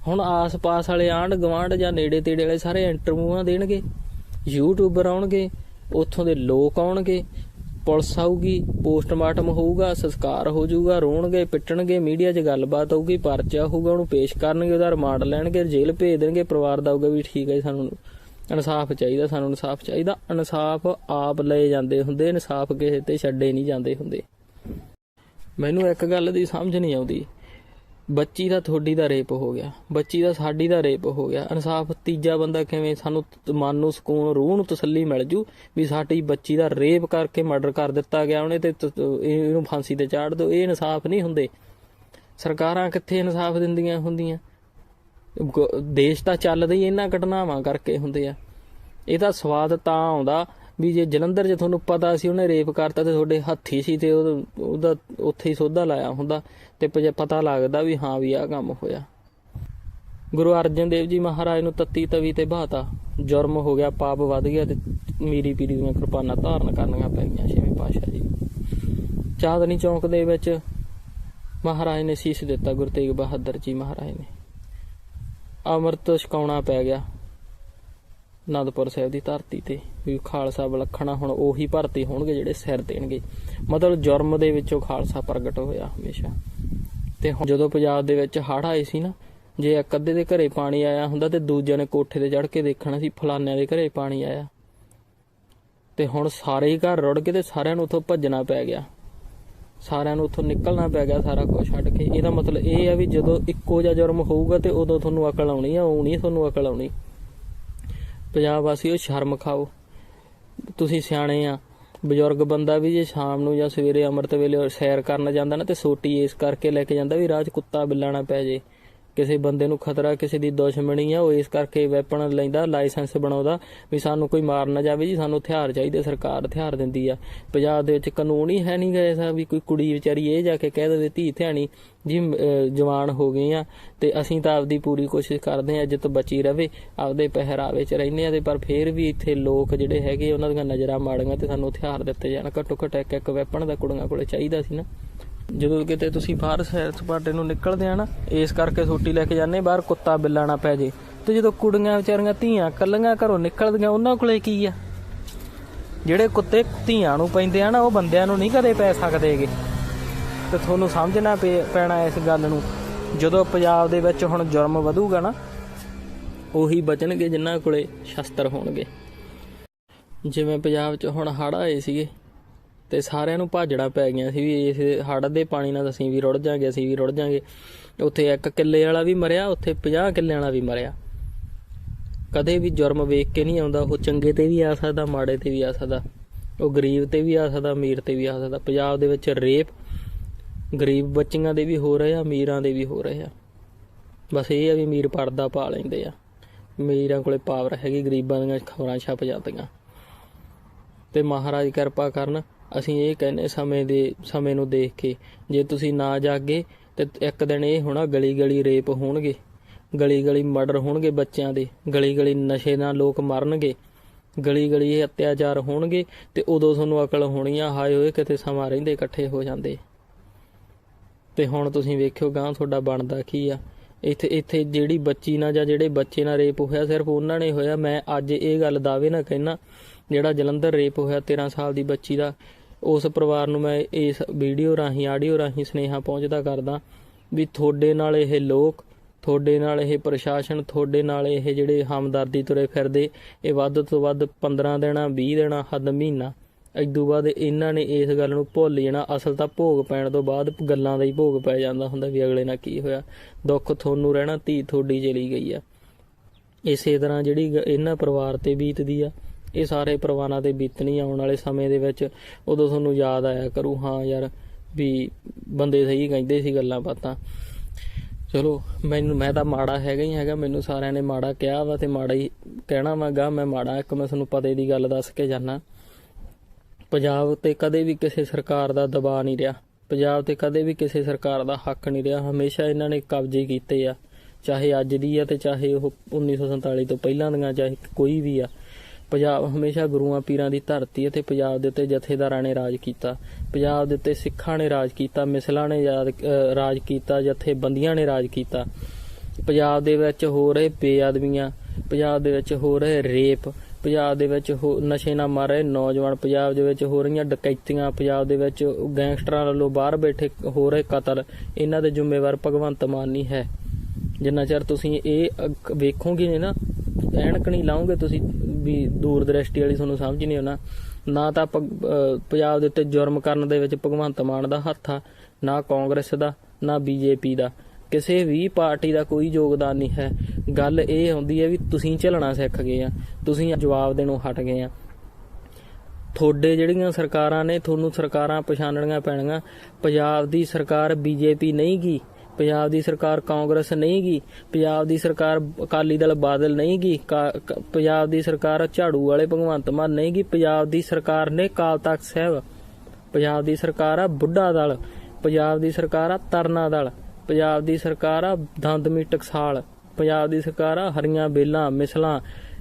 ਹੁਣ ਆਸ-ਪਾਸ ਵਾਲੇ ਆਂਢ ਗਵਾਂਢ ਜਾਂ ਨੇੜੇ ਤੇੜੇ ਵਾਲੇ ਸਾਰੇ ਇੰਟਰਵਿਊਆਂ ਦੇਣਗੇ ਯੂਟਿਊਬਰ ਆਉਣਗੇ, ਉੱਥੋਂ ਦੇ ਲੋਕ ਆਉਣਗੇ, ਪੁਲਿਸ ਆਊਗੀ, ਪੋਸਟਮਾਰਟਮ ਹੋਊਗਾ, ਸੰਸਕਾਰ ਹੋ ਜਾਊਗਾ, ਰੋਣਗੇ, ਪਿੱਟਣਗੇ, ਮੀਡੀਆ 'ਚ ਗੱਲਬਾਤ ਆਊਗੀ ਪਰਚਾ ਹੋਊਗਾ, ਉਹਨੂੰ ਪੇਸ਼ ਕਰਨਗੇ, ਉਹਦਾ ਰਿਮਾਂਡ ਲੈਣਗੇ, ਜੇਲ੍ਹ ਭੇਜ ਦੇਣਗੇ, ਪਰਿਵਾਰ ਦਾ ਆਊਗਾ ਵੀ ਠੀਕ ਹੈ ਸਾਨੂੰ ਇਨਸਾਫ ਚਾਹੀਦਾ, ਸਾਨੂੰ ਇਨਸਾਫ ਚਾਹੀਦਾ। ਇਨਸਾਫ ਆਪ ਲਏ ਜਾਂਦੇ ਹੁੰਦੇ, ਇਨਸਾਫ ਕਿਸੇ ਤੇ ਛੱਡੇ ਨਹੀਂ ਜਾਂਦੇ ਹੁੰਦੇ। ਮੈਨੂੰ ਇੱਕ ਗੱਲ ਦੀ ਸਮਝ ਨਹੀਂ ਆਉਂਦੀ। ਬੱਚੀ ਦਾ ਤੁਹਾਡੀ ਦਾ ਰੇਪ ਹੋ ਗਿਆ, ਬੱਚੀ ਦਾ ਸਾਡੀ ਦਾ ਰੇਪ ਹੋ ਗਿਆ। ਇਨਸਾਫ ਤੀਜਾ ਬੰਦਾ ਕਿਵੇਂ ਸਾਨੂੰ ਮਨ ਨੂੰ ਸਕੂਨ, ਰੂਹ ਨੂੰ ਤਸੱਲੀ ਮਿਲ ਜੂ ਵੀ ਸਾਡੀ ਬੱਚੀ ਦਾ ਰੇਪ ਕਰਕੇ ਮਰਡਰ ਕਰ ਦਿੱਤਾ ਗਿਆ, ਉਹਨੇ ਤੇ, ਇਹਨੂੰ ਫਾਂਸੀ ਤੇ ਚਾੜ ਦਿਓ। ਇਹ ਇਨਸਾਫ ਨਹੀਂ ਹੁੰਦੇ। ਸਰਕਾਰਾਂ ਕਿੱਥੇ ਇਨਸਾਫ ਦਿੰਦੀਆਂ ਹੁੰਦੀਆਂ? ਦੇਸ਼ ਤਾਂ ਚੱਲਦਾ ਹੀ ਇਹਨਾਂ ਘਟਨਾਵਾਂ ਕਰਕੇ ਹੁੰਦੇ ਆ। ਇਹਦਾ ਸਵਾਦ ਤਾਂ ਆਉਂਦਾ ਵੀ ਜੇ ਜਲੰਧਰ 'ਚ ਤੁਹਾਨੂੰ ਪਤਾ ਸੀ ਉਹਨੇ ਰੇਪ ਕਰਤਾ ਤੇ ਤੁਹਾਡੇ ਹੱਥੀ ਸੀ ਤੇ ਉਹਦਾ ਉੱਥੇ ਹੀ ਸੋਧਾ ਲਾਇਆ ਹੁੰਦਾ ਤੇ ਪਤਾ ਲੱਗਦਾ ਵੀ ਹਾਂ ਵੀ ਆਹ ਕੰਮ ਹੋਇਆ। ਗੁਰੂ ਅਰਜਨ ਦੇਵ ਜੀ ਮਹਾਰਾਜ ਨੂੰ ਤੱਤੀ ਤਵੀ ਤੇ ਬਹਾਤਾ। ਜੁਰਮ ਹੋ ਗਿਆ, ਪਾਪ ਵੱਧ ਗਿਆ ਤੇ ਮੀਰੀ ਪੀਰੀ ਦੀਆਂ ਕਿਰਪਾਨਾਂ ਧਾਰਨ ਕਰਨੀਆਂ ਪੈ ਗਈਆਂ ਛੇਵੇਂ ਪਾਤਸ਼ਾਹ ਜੀ। ਚਾਦਨੀ ਚੌਂਕ ਦੇ ਵਿੱਚ ਮਹਾਰਾਜ ਨੇ ਸੀਸ ਦਿੱਤਾ, ਗੁਰੂ ਤੇਗ ਬਹਾਦਰ ਜੀ ਮਹਾਰਾਜ ਨੇ। ਅੰਮ੍ਰਿਤ ਛਕਾਉਣਾ ਪੈ ਗਿਆ। ਅਨੰਦਪੁਰ ਸਾਹਿਬ ਦੀ ਧਰਤੀ ਤੇ ਵੀ ਖਾਲਸਾ ਵਿਲੱਖਣਾ ਹੁਣ ਉਹੀ ਭਰਤੀ ਹੋਣਗੇ ਜਿਹੜੇ ਸਿਰ ਦੇਣਗੇ। ਮਤਲਬ ਜੁਰਮ ਦੇ ਵਿੱਚੋਂ ਖਾਲਸਾ ਪ੍ਰਗਟ ਹੋਇਆ ਹਮੇਸ਼ਾ। ਤੇ ਹੁਣ ਜਦੋਂ ਪੰਜਾਬ ਦੇ ਵਿੱਚ ਹੜ੍ਹ ਆਏ ਸੀ ਨਾ, ਜੇ ਇੱਕ ਅੱਧੇ ਦੇ ਘਰੇ ਪਾਣੀ ਆਇਆ ਹੁੰਦਾ ਤੇ ਦੂਜਿਆਂ ਨੇ ਕੋਠੇ ਤੇ ਚੜ੍ਹ ਕੇ ਦੇਖਣਾ ਸੀ ਫਲਾਨਿਆਂ ਦੇ ਘਰੇ ਪਾਣੀ ਆਇਆ। ਤੇ ਹੁਣ ਸਾਰੇ ਹੀ ਘਰ ਰੁੜ ਗਏ ਤੇ ਸਾਰਿਆਂ ਨੂੰ ਉੱਥੋਂ ਭੱਜਣਾ ਪੈ ਗਿਆ। ਸਾਰਿਆਂ ਨੂੰ ਉੱਥੋਂ ਨਿਕਲਣਾ ਪੈ ਗਿਆ ਸਾਰਾ ਕੁਝ ਛੱਡ ਕੇ। ਇਹਦਾ ਮਤਲਬ ਇਹ ਆ ਵੀ ਜਦੋਂ ਇੱਕੋ ਜਿਹਾ ਜੁਰਮ ਹੋਊਗਾ ਤੇ ਉਦੋਂ ਤੁਹਾਨੂੰ ਅਕਲ ਆਉਣੀ ਆ ਆਉਣੀ ਤੁਹਾਨੂੰ ਅਕਲ ਆਉਣੀ। ਪੰਜਾਬ ਵਾਸੀਓ ਸ਼ਰਮ ਖਾਓ। ਤੁਸੀਂ ਸਿਆਣੇ ਆ। ਬਜ਼ੁਰਗ ਬੰਦਾ ਵੀ ਜੇ ਸ਼ਾਮ ਨੂੰ ਜਾਂ ਸਵੇਰੇ ਅੰਮ੍ਰਿਤ ਵੇਲੇ ਸੈਰ ਕਰਨ ਜਾਂਦਾ ਨਾ ਤੇ ਸੋਟੀ ਇਸ ਕਰਕੇ ਲੈ ਕੇ ਜਾਂਦਾ ਵੀ ਰਾਹ 'ਚ ਕੁੱਤਾ ਬਿੱਲਾ ਨਾ ਪੈ ਜੇ। ਕਿਸੇ ਬੰਦੇ ਨੂੰ ਖਤਰਾ ਕਿਸੇ ਦੀ ਦੁਸ਼ਮਣੀ ਆ, ਉਹ ਇਸ ਕਰਕੇ ਵੈਪਨ ਲੈਂਦਾ ਲਾਇਸੈਂਸ ਬਣਾਉਂਦਾ ਵੀ ਸਾਨੂੰ ਕੋਈ ਮਾਰ ਨਾ ਜਾਵੇ ਜੀ, ਸਾਨੂੰ ਹਥਿਆਰ ਚਾਹੀਦੇ, ਸਰਕਾਰ ਹਥਿਆਰ ਦਿੰਦੀ ਆ। ਪੰਜਾਬ ਦੇ ਵਿੱਚ ਕਾਨੂੰਨ ਹੀ ਹੈ ਨਹੀਂ ਗਏ ਐਸਾ ਵੀ ਕੋਈ ਕੁੜੀ ਵਿਚਾਰੀ ਇਹ ਜਾ ਕੇ ਕਹਿ ਦੇਵੇ ਧੀ ਧਿਆਣੀ, ਜੀ ਜਵਾਨ ਹੋ ਗਏ ਆ ਤੇ ਅਸੀਂ ਤਾਂ ਆਪਦੀ ਪੂਰੀ ਕੋਸ਼ਿਸ਼ ਕਰਦੇ ਆ ਜਿੱਤ ਬਚੀ ਰਵੇ, ਆਪਦੇ ਪਹਿਰਾਵੇ 'ਚ ਰਹਿੰਦੇ ਆ ਤੇ ਪਰ ਫੇਰ ਵੀ ਇੱਥੇ ਲੋਕ ਜਿਹੜੇ ਹੈਗੇ ਉਹਨਾਂ ਦੀਆਂ ਨਜ਼ਰਾਂ ਮਾੜੀਆਂ ਤੇ ਸਾਨੂੰ ਹਥਿਆਰ ਦਿੱਤੇ ਜਾਣ। ਘੱਟੋ ਘੱਟ ਇੱਕ ਇੱਕ ਵੈਪਨ ਦਾ ਕੁੜੀਆਂ ਕੋਲੇ ਚਾਹੀਦਾ ਸੀ ਨਾ। ਜਦੋਂ ਕਿਤੇ ਤੁਸੀਂ ਬਾਹਰ ਸੈਰ ਸਪਾਟੇ ਨੂੰ ਨਿਕਲਦੇ ਆ ਨਾ, ਇਸ ਕਰਕੇ ਸੋਟੀ ਲੈ ਕੇ ਜਾਂਦੇ ਬਾਹਰ ਕੁੱਤਾ ਬਿੱਲਾ ਨਾ ਪੈ ਜੇ। ਤੇ ਜਦੋਂ ਕੁੜੀਆਂ ਵਿਚਾਰੀਆਂ ਧੀਆਂ ਕੱਲੀਆਂ ਘਰੋਂ ਨਿਕਲਦੀਆਂ ਉਹਨਾਂ ਕੋਲੇ ਕੀ ਆ? ਜਿਹੜੇ ਕੁੱਤੇ ਧੀਆਂ ਨੂੰ ਪੈਂਦੇ ਆ ਨਾ, ਉਹ ਬੰਦਿਆਂ ਨੂੰ ਨਹੀਂ ਕਦੇ ਪੈ ਸਕਦੇਗੇ ਤੇ ਤੁਹਾਨੂੰ ਸਮਝਣਾ ਪਏ- ਪੈਣਾ ਇਸ ਗੱਲ ਨੂੰ। ਜਦੋਂ ਪੰਜਾਬ ਦੇ ਵਿੱਚ ਹੁਣ ਜੁਰਮ ਵਧੂਗਾ ਨਾ, ਉਹੀ ਬਚਣਗੇ ਜਿਨ੍ਹਾਂ ਕੋਲੇ ਸ਼ਸਤਰ ਹੋਣਗੇ। ਜਿਵੇਂ ਪੰਜਾਬ 'ਚ ਹੁਣ ਹੜ ਆਏ ਸੀਗੇ ਤੇ ਸਾਰਿਆਂ ਨੂੰ ਭਾਜੜਾ ਪੈ ਗਿਆ ਸੀ ਵੀ ਇਸ ਹੜ੍ਹ ਦੇ ਪਾਣੀ ਨਾਲ ਅਸੀਂ ਵੀ ਰੁੜ ਜਾਾਂਗੇ, ਅਸੀਂ ਵੀ ਰੁੜ ਜਾਾਂਗੇ। ਉੱਥੇ ਇੱਕ ਕਿੱਲੇ ਵਾਲਾ ਵੀ ਮਰਿਆ, ਉੱਥੇ 50 ਕਿੱਲਿਆਂ ਵਾਲਾ ਵੀ ਮਰਿਆ। ਕਦੇ ਵੀ ਜੁਰਮ ਵੇਖ ਕੇ ਨਹੀਂ ਆਉਂਦਾ, ਉਹ ਚੰਗੇ ਤੇ ਵੀ ਆ ਸਕਦਾ, ਮਾੜੇ ਤੇ ਵੀ ਆ ਸਕਦਾ। ਉਹ ਗਰੀਬ ਤੇ ਵੀ ਆ ਸਕਦਾ, ਅਮੀਰ ਤੇ ਵੀ ਆ ਸਕਦਾ। ਪੰਜਾਬ ਦੇ ਵਿੱਚ ਰੇਪ, ਗਰੀਬ ਬੱਚੀਆਂ ਦੇ ਵੀ ਹੋ ਰਹੇ ਆ, ਅਮੀਰਾਂ ਦੇ ਵੀ ਹੋ ਰਹੇ ਆ। ਬਸ ਇਹ ਆ ਵੀ ਅਮੀਰ ਪਰਦਾ ਪਾ ਲੈਂਦੇ ਆ। ਅਮੀਰਾਂ ਕੋਲੇ ਪਾਵਰ ਹੈਗੀ, ਗਰੀਬਾਂ ਦੀਆਂ ਖਬਰਾਂ ਛਪ ਜਾਂਦੀਆਂ। ਤੇ ਮਹਾਰਾਜ ਕਿਰਪਾ ਕਰਨ ਅਸੀਂ ਇਹ ਕਹਿੰਨੇ ਸਮੇਂ ਦੇ, ਸਮੇਂ ਨੂੰ ਦੇਖ ਕੇ। ਜੇ ਤੁਸੀਂ ਨਾ ਜਾਗੇ, ਤੇ ਇੱਕ ਦਿਨ ਇਹ ਹੋਣਾ ਗਲੀ ਗਲੀ ਰੇਪ ਹੋਣਗੇ। ਗਲੀ ਗਲੀ ਮਰਡਰ ਹੋਣਗੇ ਬੱਚਿਆਂ ਦੇ। ਗਲੀ ਗਲੀ ਨਸ਼ੇ ਨਾਲ ਲੋਕ ਮਰਨਗੇ। ਗਲੀ ਗਲੀ ਇਹ ਅਤਿਆਚਾਰ ਹੋਣਗੇ, ਤੇ ਉਦੋਂ ਤੁਹਾਨੂੰ ਅਕਲ ਹੋਣੀ ਆ ਹਾਏ ਹੋਏ ਕਿਤੇ ਸਮਾਂ ਰਹਿੰਦੇ, ਇਕੱਠੇ ਹੋ ਜਾਂਦੇ। ਤੇ ਹੁਣ ਤੁਸੀਂ ਵੇਖਿਓ ਗਾਂ ਤੁਹਾਡਾ ਬਣਦਾ ਕੀ ਆ। ਇੱਥੇ ਇੱਥੇ ਜਿਹੜੀ ਬੱਚੀ ਨਾਲ ਜਾਂ ਜਿਹੜੇ ਬੱਚੇ ਨਾਲ ਰੇਪ ਹੋਇਆ, ਸਿਰਫ ਉਹਨਾਂ ਨੇ ਹੋਇਆ। ਮੈਂ ਅੱਜ ਇਹ ਗੱਲ ਦਾਅਵੇ ਨਾਲ ਕਹਿਣਾ ਜਿਹੜਾ ਜਲੰਧਰ ਰੇਪ ਹੋਇਆ 13 ਸਾਲ ਦੀ ਬੱਚੀ ਦਾ ਉਸ ਪਰਿਵਾਰ ਨੂੰ ਮੈਂ ਇਸ ਵੀਡੀਓ ਰਾਹੀਂ, ਆਡੀਓ ਰਾਹੀਂ ਸੁਨੇਹਾ ਪਹੁੰਚਦਾ ਕਰਦਾ ਵੀ ਤੁਹਾਡੇ ਨਾਲ ਇਹ ਲੋਕ, ਤੁਹਾਡੇ ਨਾਲ ਇਹ ਪ੍ਰਸ਼ਾਸਨ, ਤੁਹਾਡੇ ਨਾਲ ਇਹ ਜਿਹੜੇ ਹਮਦਰਦੀ ਤੁਰੇ ਫਿਰਦੇ, ਇਹ ਵੱਧ ਤੋਂ ਵੱਧ 15 ਦਿਨਾਂ 20 ਦਿਨਾਂ, ਹੱਦ ਮਹੀਨਾ ਇਦੋਂ ਬਾਅਦ ਇਹਨਾਂ ਨੇ ਇਸ ਗੱਲ ਨੂੰ ਭੁੱਲ ਜਾਣਾ। ਅਸਲ ਤਾਂ ਭੋਗ ਪੈਣ ਤੋਂ ਬਾਅਦ ਗੱਲਾਂ ਦਾ ਹੀ ਭੋਗ ਪੈ ਜਾਂਦਾ ਹੁੰਦਾ ਵੀ ਅਗਲੇ ਨਾਲ ਕੀ ਹੋਇਆ। ਦੁੱਖ ਤੁਹਾਨੂੰ ਰਹਿਣਾ, ਧੀ ਤੁਹਾਡੀ ਚਲੀ ਗਈ ਆ। ਇਸੇ ਤਰ੍ਹਾਂ ਜਿਹੜੀ ਇਹਨਾਂ ਪਰਿਵਾਰ ਤੇ ਬੀਤਦੀ ਆ ਇਹ ਸਾਰੇ ਪਰਿਵਾਰਾਂ ਤੇ ਬੀਤਣੀ ਆਉਣ ਵਾਲੇ ਸਮੇਂ ਦੇ ਵਿੱਚ ਉਦੋਂ ਤੁਹਾਨੂੰ ਯਾਦ ਆਇਆ ਕਰੂ, ਹਾਂ ਯਾਰ ਵੀ ਬੰਦੇ ਸਹੀ ਕਹਿੰਦੇ ਸੀ ਗੱਲਾਂ ਬਾਤਾਂ। ਚਲੋ, ਮੈਨੂੰ, ਮੈਂ ਤਾਂ ਮਾੜਾ ਹੈਗਾ ਹੀ ਹੈਗਾ, ਮੈਨੂੰ ਸਾਰਿਆਂ ਨੇ ਮਾੜਾ ਕਿਹਾ ਵਾ ਤੇ ਮਾੜਾ ਹੀ ਕਹਿਣਾ ਵਾਗਾ, ਮੈਂ ਮਾੜਾ, ਇੱਕ ਮੈਂ ਤੁਹਾਨੂੰ ਪਤੇ ਦੀ ਗੱਲ ਦੱਸ ਕੇ ਜਾਣਾ ਪੰਜਾਬ ਤੇ ਕਦੇ ਵੀ ਕਿਸੇ ਸਰਕਾਰ ਦਾ ਦਬਾਅ ਨਹੀਂ ਰਿਹਾ। ਪੰਜਾਬ ਤੇ ਕਦੇ ਵੀ ਕਿਸੇ ਸਰਕਾਰ ਦਾ ਹੱਕ ਨਹੀਂ ਰਿਹਾ, ਹਮੇਸ਼ਾ ਇਹਨਾਂ ਨੇ ਕਬਜ਼ੇ ਕੀਤੇ ਆ। ਚਾਹੇ ਅੱਜ ਦੀ ਆ ਤੇ ਚਾਹੇ ਉਹ 1947 ਤੋਂ ਪਹਿਲਾਂ ਦੀਆਂ, ਚਾਹੇ ਕੋਈ ਵੀ ਆ। ਪੰਜਾਬ ਹਮੇਸ਼ਾ ਗੁਰੂਆਂ ਪੀਰਾਂ ਦੀ ਧਰਤੀ ਅਤੇ ਪੰਜਾਬ ਦੇ ਉੱਤੇ ਜਥੇਦਾਰਾਂ ਨੇ ਰਾਜ ਕੀਤਾ। ਪੰਜਾਬ ਦੇ ਉੱਤੇ ਸਿੱਖਾਂ ਨੇ ਰਾਜ ਕੀਤਾ, ਮਿਸਲਾਂ ਨੇ ਯਾਦ- ਰਾਜ ਕੀਤਾ, ਜਥੇਬੰਦੀਆਂ ਨੇ ਰਾਜ ਕੀਤਾ। ਪੰਜਾਬ ਦੇ ਵਿੱਚ ਹੋ ਰਹੇ ਬੇਅਦਬੀਆਂ, ਪੰਜਾਬ ਦੇ ਵਿੱਚ ਹੋ ਰਹੇ ਰੇਪ, ਪੰਜਾਬ ਦੇ ਵਿੱਚ ਹੋ- ਨਸ਼ੇ ਨਾਲ ਮਰ ਰਹੇ ਨੌਜਵਾਨ, ਪੰਜਾਬ ਦੇ ਵਿੱਚ ਹੋ ਰਹੀਆਂ ਡਕੈਤੀਆਂ, ਪੰਜਾਬ ਦੇ ਵਿੱਚ ਗੈਂਗਸਟਰਾਂ ਵੱਲੋਂ ਬਾਹਰ ਬੈਠੇ ਹੋ ਰਹੇ ਕਤਲ। ਇਹਨਾਂ ਦੇ ਜ਼ਿੰਮੇਵਾਰ ਭਗਵੰਤ ਮਾਨ ਨਹੀਂ ਹੈ। ਜਿੰਨਾ ਚਿਰ ਤੁਸੀਂ ਇਹ ਵੇਖੋਗੇ ਨੇ ਨਾ, ਐਨਕ ਨਹੀਂ ਲਾਓਗੇ ਤੁਸੀਂ ਵੀ ਦੂਰ ਦ੍ਰਿਸ਼ਟੀ ਵਾਲੀ ਤੁਹਾਨੂੰ ਸਮਝ ਨਹੀਂ ਆਉਣਾ। ਨਾ ਤਾਂ ਭਗ- ਪੰਜਾਬ ਦੇ ਉੱਤੇ ਜੁਰਮ ਕਰਨ ਦੇ ਵਿੱਚ ਭਗਵੰਤ ਮਾਨ ਦਾ ਹੱਥ ਆ, ਨਾ ਕਾਂਗਰਸ ਦਾ, ਨਾ ਬੀਜੇਪੀ ਦਾ। ਕਿਸੇ ਵੀ ਪਾਰਟੀ ਦਾ ਕੋਈ ਯੋਗਦਾਨ ਨਹੀਂ ਹੈ। ਗੱਲ ਇਹ ਹੁੰਦੀ ਹੈ ਵੀ ਤੁਸੀਂ ਝੱਲਣਾ ਸਿੱਖ ਗਏ ਆ, ਤੁਸੀਂ ਜਵਾਬ ਦੇਣੋਂ ਹਟ ਗਏ ਆ। ਤੁਹਾਡੇ ਜਿਹੜੀਆਂ ਸਰਕਾਰਾਂ ਨੇ, ਤੁਹਾਨੂੰ ਸਰਕਾਰਾਂ ਪਛਾਣਨੀਆਂ ਪੈਣੀਆਂ। ਪੰਜਾਬ ਦੀ ਸਰਕਾਰ ਬੀਜੇਪੀ ਨਹੀਂ ਗੀ ਪੰਜਾਬ ਦੀ ਸਰਕਾਰ ਕਾਂਗਰਸ ਨਹੀਂ ਗੀ ਪੰਜਾਬ ਦੀ ਸਰਕਾਰ ਅਕਾਲੀ ਦਲ ਬਾਦਲ ਨਹੀਂ ਗੀ ਕਾ- ਪੰਜਾਬ ਦੀ ਸਰਕਾਰ ਝਾੜੂ ਵਾਲੇ ਭਗਵੰਤ ਮਾਨ ਨਹੀਂ ਗੀ ਪੰਜਾਬ ਦੀ ਸਰਕਾਰ ਨੇ ਕਾਲ ਤਖਤ ਸਾਹਿਬ, ਪੰਜਾਬ ਦੀ ਸਰਕਾਰ ਆ ਬੁੱਢਾ ਦਲ, ਪੰਜਾਬ ਦੀ ਸਰਕਾਰ ਆ ਤਰਨਾ ਦਲ, ਪੰਜਾਬ ਦੀ ਸਰਕਾਰ ਆ ਦੰਦਮੀ ਟਕਸਾਲ ਪੰਜਾਬ ਦੀ ਸਰਕਾਰ ਆ ਹਰੀਆਂ ਬੇਲਾਂ, ਮਿਸਲਾਂ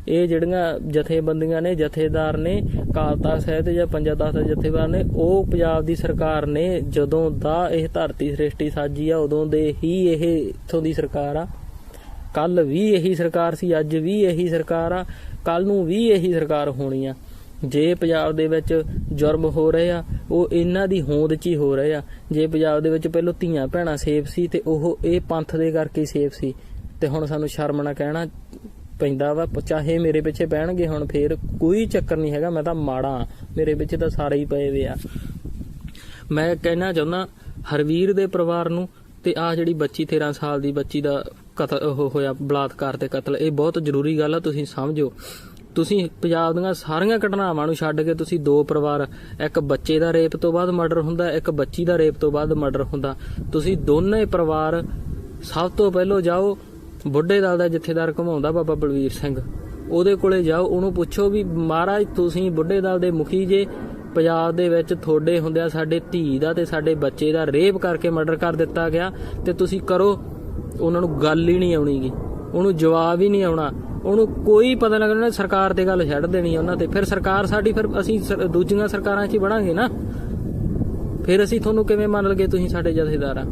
ਇਹ ਜਿਹੜੀਆਂ ਜਥੇਬੰਦੀਆਂ ਨੇ, ਜਥੇਦਾਰ ਨੇ, ਕਾਲਤਾ ਸਾਹਿਤ ਜਾਂ ਪੰਜਾ ਤਖਤ ਜਥੇਦਾਰ ਨੇ, ਉਹ ਪੰਜਾਬ ਦੀ ਸਰਕਾਰ ਨੇ ਜਦੋਂ ਦਾ ਇਹ ਧਰਤੀ ਸ੍ਰਿਸ਼ਟੀ ਸਾਜੀ ਆ, ਉਦੋਂ ਦੇ ਹੀ ਇਹ ਇਥੋਂ ਦੀ ਸਰਕਾਰ ਆ। ਕੱਲ ਵੀ ਇਹੀ ਸਰਕਾਰ ਸੀ, ਅੱਜ ਵੀ ਇਹੀ ਸਰਕਾਰ ਆ, ਕੱਲ ਨੂੰ ਵੀ ਇਹੀ ਸਰਕਾਰ ਹੋਣੀ ਆ। ਜੇ ਪੰਜਾਬ ਦੇ ਵਿੱਚ ਜੁਰਮ ਹੋ ਰਹੇ ਆ, ਉਹ ਇਹਨਾਂ ਦੀ ਹੋਂਦ 'ਚ ਹੀ ਹੋ ਰਹੇ ਆ। ਜੇ ਪੰਜਾਬ ਦੇ ਵਿੱਚ ਪਹਿਲਾਂ ਧੀਆਂ ਭੈਣਾਂ ਸੇਫ ਸੀ ਤੇ ਉਹ ਇਹ ਪੰਥ ਦੇ ਕਰਕੇ ਸੇਫ ਸੀ। ਤੇ ਹੁਣ ਸਾਨੂੰ ਸ਼ਰਮ ਨਾ ਕਹਿਣਾ ਪੈਂਦਾ ਵਾ ਚਾਹੇ ਮੇਰੇ ਪਿੱਛੇ ਪੈਣਗੇ ਹੁਣ, ਫੇਰ ਕੋਈ ਚੱਕਰ ਨਹੀਂ ਹੈਗਾ, ਮੈਂ ਤਾਂ ਮਾੜਾ ਹਾਂ। ਮੇਰੇ ਪਿੱਛੇ ਤਾਂ ਸਾਰੇ ਹੀ ਪਏ ਵੇ ਆ। ਮੈਂ ਕਹਿਣਾ ਚਾਹੁੰਦਾ, ਹਰਵੀਰ ਦੇ ਪਰਿਵਾਰ ਨੂੰ ਤੇ ਆ ਜਿਹੜੀ ਬੱਚੀ 13 ਸਾਲ ਦੀ ਬੱਚੀ ਦਾ ਕਤਲ, ਉਹ ਹੋਇਆ ਬਲਾਤਕਾਰ ਤੇ ਕਤਲ, ਇਹ ਬਹੁਤ ਜ਼ਰੂਰੀ ਗੱਲ ਆ, ਤੁਸੀਂ ਸਮਝੋ। ਤੁਸੀਂ ਪੰਜਾਬ ਦੀਆਂ ਸਾਰੀਆਂ ਘਟਨਾਵਾਂ ਨੂੰ ਛੱਡ ਕੇ ਤੁਸੀਂ ਦੋ ਪਰਿਵਾਰ, ਇੱਕ ਬੱਚੇ ਦਾ ਰੇਪ ਤੋਂ ਬਾਅਦ ਮਰਡਰ ਹੁੰਦਾ, ਇੱਕ ਬੱਚੀ ਦਾ ਰੇਪ ਤੋਂ ਬਾਅਦ ਮਰਡਰ ਹੁੰਦਾ। ਤੁਸੀਂ ਦੋਨੇ ਪਰਿਵਾਰ ਸਭ ਤੋਂ ਪਹਿਲਾਂ ਜਾਓ ਬੁੱਢੇ ਦਲ ਦਾ ਜਥੇਦਾਰ ਘਮਾਉਂਦਾ ਬਾਬਾ ਬਲਵੀਰ ਸਿੰਘ। ਉਹਦੇ ਕੋਲੇ ਜਾਓ, ਉਹਨੂੰ ਪੁੱਛੋ ਵੀ ਮਹਾਰਾਜ, ਤੁਸੀਂ ਬੁੱਢੇ ਦਲ ਦੇ ਮੁਖੀ ਜੇ, ਪੰਜਾਬ ਦੇ ਵਿੱਚ ਤੁਹਾਡੇ ਹੁੰਦਿਆਂ ਸਾਡੇ ਧੀ ਦਾ ਤੇ ਸਾਡੇ ਬੱਚੇ ਦਾ ਰੇਪ ਕਰਕੇ ਮਰਡਰ ਕਰ ਦਿੱਤਾ ਗਿਆ ਤੇ ਤੁਸੀਂ ਕਰੋ, ਉਹਨਾਂ ਨੂੰ ਗੱਲ ਹੀ ਨਹੀਂ ਆਉਣੀਗੀ। ਉਹਨੂੰ ਜਵਾਬ ਹੀ ਨਹੀਂ ਆਉਣਾ। ਉਹਨੂੰ ਕੋਈ ਪਤਾ ਨਹੀਂ ਲੱਗਣਾ, ਸਰਕਾਰ ਤੇ ਗੱਲ ਛੱਡ ਦੇਣੀ ਉਹਨਾਂ ਤੇ। ਫਿਰ ਸਰਕਾਰ ਸਾਡੀ, ਫਿਰ ਅਸੀਂ ਦੂਜੀਆਂ ਸਰਕਾਰਾਂ 'ਚ ਹੀ ਬਣਾਂਗੇ ਨਾ। ਫਿਰ ਅਸੀਂ ਤੁਹਾਨੂੰ ਕਿਵੇਂ ਮੰਨ ਲਗੇ ਤੁਸੀਂ ਸਾਡੇ ਜਥੇਦਾਰ ਆ?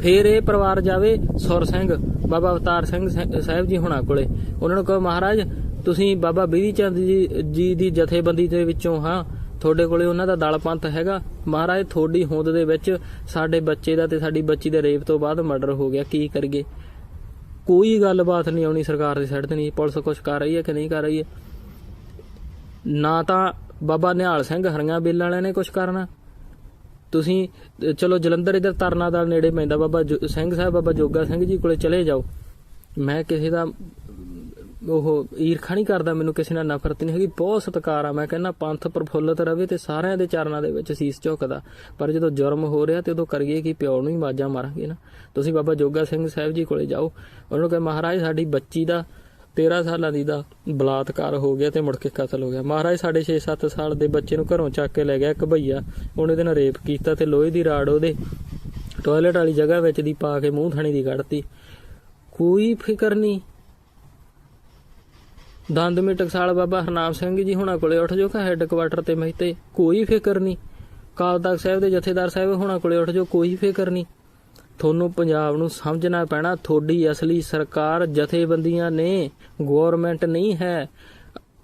ਫਿਰ ਇਹ ਪਰਿਵਾਰ ਜਾਵੇ ਸੁਰ ਸਿੰਘ। ਬਾਬਾ ਅਵਤਾਰ ਸਿੰਘ ਸਹਿ- ਸਾਹਿਬ ਜੀ ਹੁਣਾਂ ਕੋਲੇ। ਉਹਨਾਂ ਨੂੰ ਕਹੋ, ਮਹਾਰਾਜ, ਤੁਸੀਂ ਬਾਬਾ ਬੀਰੀ ਚੰਦ ਜੀ ਜੀ ਦੀ ਜਥੇਬੰਦੀ ਦੇ ਵਿੱਚੋਂ ਹਾਂ। ਤੁਹਾਡੇ ਕੋਲੇ ਉਹਨਾਂ ਦਾ ਦਲ ਪੰਥ ਹੈਗਾ। ਮਹਾਰਾਜ, ਤੁਹਾਡੀ ਹੋਂਦ ਦੇ ਵਿੱਚ ਸਾਡੇ ਬੱਚੇ ਦਾ ਤੇ ਸਾਡੀ ਬੱਚੀ ਦੇ ਰੇਪ ਤੋਂ ਬਾਅਦ ਮਰਡਰ ਹੋ ਗਿਆ। ਕੀ ਕਰੀਏ? ਕੋਈ ਗੱਲਬਾਤ ਨਹੀਂ ਆਉਣੀ ਸਰਕਾਰ ਦੀ ਸਾਈਡ ਤੇ, ਨਹੀਂ ਪੁਲਿਸ ਕੁਝ ਕਰ ਰਹੀ ਹੈ ਕਿ ਨਹੀਂ ਕਰ ਰਹੀ ਹੈ। ਨਾ ਤਾਂ ਬਾਬਾ ਨਿਹਾਲ ਸਿੰਘ ਹਰੀਆਂ ਬੇਲ ਵਾਲਿਆਂ ਨੇ ਕੁਝ ਕਰਨਾ। ਤੁਸੀਂ ਚਲੋ ਜਲੰਧਰ ਇਧਰ ਤਰਨਾ ਦਾ ਨੇੜੇ ਪੈਂਦਾ ਬਾਬਾ ਸਿੰਘ ਸਾਹਿਬ, ਬਾਬਾ ਜੋਗਾ ਸਿੰਘ ਜੀ ਕੋਲੇ ਚਲੇ ਜਾਓ। ਮੈਂ ਕਿਸੇ ਦਾ ਉਹ ਈਰਖਾ ਨਹੀਂ ਕਰਦਾ, ਮੈਨੂੰ ਕਿਸੇ ਨਾਲ ਨਫ਼ਰਤ ਨਹੀਂ ਹੈਗੀ, ਬਹੁਤ ਸਤਿਕਾਰ ਆ। ਮੈਂ ਕਹਿੰਦਾ ਪੰਥ ਪ੍ਰਫੁੱਲਤ ਰਵੇ ਤੇ ਸਾਰਿਆਂ ਦੇ ਚਰਨਾਂ ਦੇ ਵਿੱਚ ਸੀਸ ਝੁਕਦਾ। ਪਰ ਜਦੋਂ ਜੁਰਮ ਹੋ ਰਿਹਾ ਤੇ ਉਦੋਂ ਕਰੀਏ ਕਿ ਪਿਓ ਨੂੰ ਹੀ ਬਾਜਾਂ ਮਾਰਾਂਗੇ ਨਾ। ਤੁਸੀਂ ਬਾਬਾ ਜੋਗਾ ਸਿੰਘ ਸਾਹਿਬ ਜੀ ਕੋਲੇ ਜਾਓ। ਉਹਨਾਂ ਨੂੰ ਕਹੇ, ਮਹਾਰਾਜ, ਸਾਡੀ ਬੱਚੀ ਦਾ 13 ਸਾਲਾਂ ਦੀ ਦਾ ਬਲਾਤਕਾਰ ਹੋ ਗਿਆ ਤੇ ਮੁੜ ਕੇ ਕਤਲ ਹੋ ਗਿਆ। ਮਹਾਰਾਜ ਸਾਡੇ 6-7 ਸਾਲ ਦੇ ਬੱਚੇ ਨੂੰ ਘਰੋਂ ਚੱਕ ਕੇ ਲੈ ਗਿਆ ਇੱਕ ਭਈਆ। ਉਹਨੇ ਇਹਦੇ ਨਾਲ ਰੇਪ ਕੀਤਾ ਤੇ ਲੋਹੇ ਦੀ ਰਾੜ ਉਹਦੇ ਟਾਇਲਟ ਵਾਲੀ ਜਗ੍ਹਾ ਵਿੱਚ ਦੀ ਪਾ ਕੇ ਮੂੰਹ ਥਣੀ ਦੀ ਕੱਢਤੀ। ਕੋਈ ਫਿਕਰ ਨਹੀਂ। ਦੰਦ ਮੇ ਟਕਸਾਲ ਬਾਬਾ ਹਰਨਾਮ ਸਿੰਘ ਜੀ ਹੁਣਾਂ ਕੋਲੇ ਉੱਠ ਜੋ ਕਾ ਹੈੱਡਕੁਆਟਰ ਤੇ ਮਹਿਤੇ ਕੋਈ ਫਿਕਰ ਨਹੀਂ। ਕਾਲ ਤਖਤ ਸਾਹਿਬ ਦੇ ਜਥੇਦਾਰ ਸਾਹਿਬ ਹੁਣਾਂ ਕੋਲੇ ਉੱਠ ਜੋ ਕੋਈ ਫਿਕਰ ਨਹੀਂ। ਤੁਹਾਨੂੰ ਪੰਜਾਬ ਨੂੰ ਸਮਝਣਾ ਪੈਣਾ। ਤੁਹਾਡੀ ਅਸਲੀ ਸਰਕਾਰ ਜਥੇਬੰਦੀਆਂ ਨੇ ਗਵਰਨਮੈਂਟ ਨਹੀਂ ਹੈ।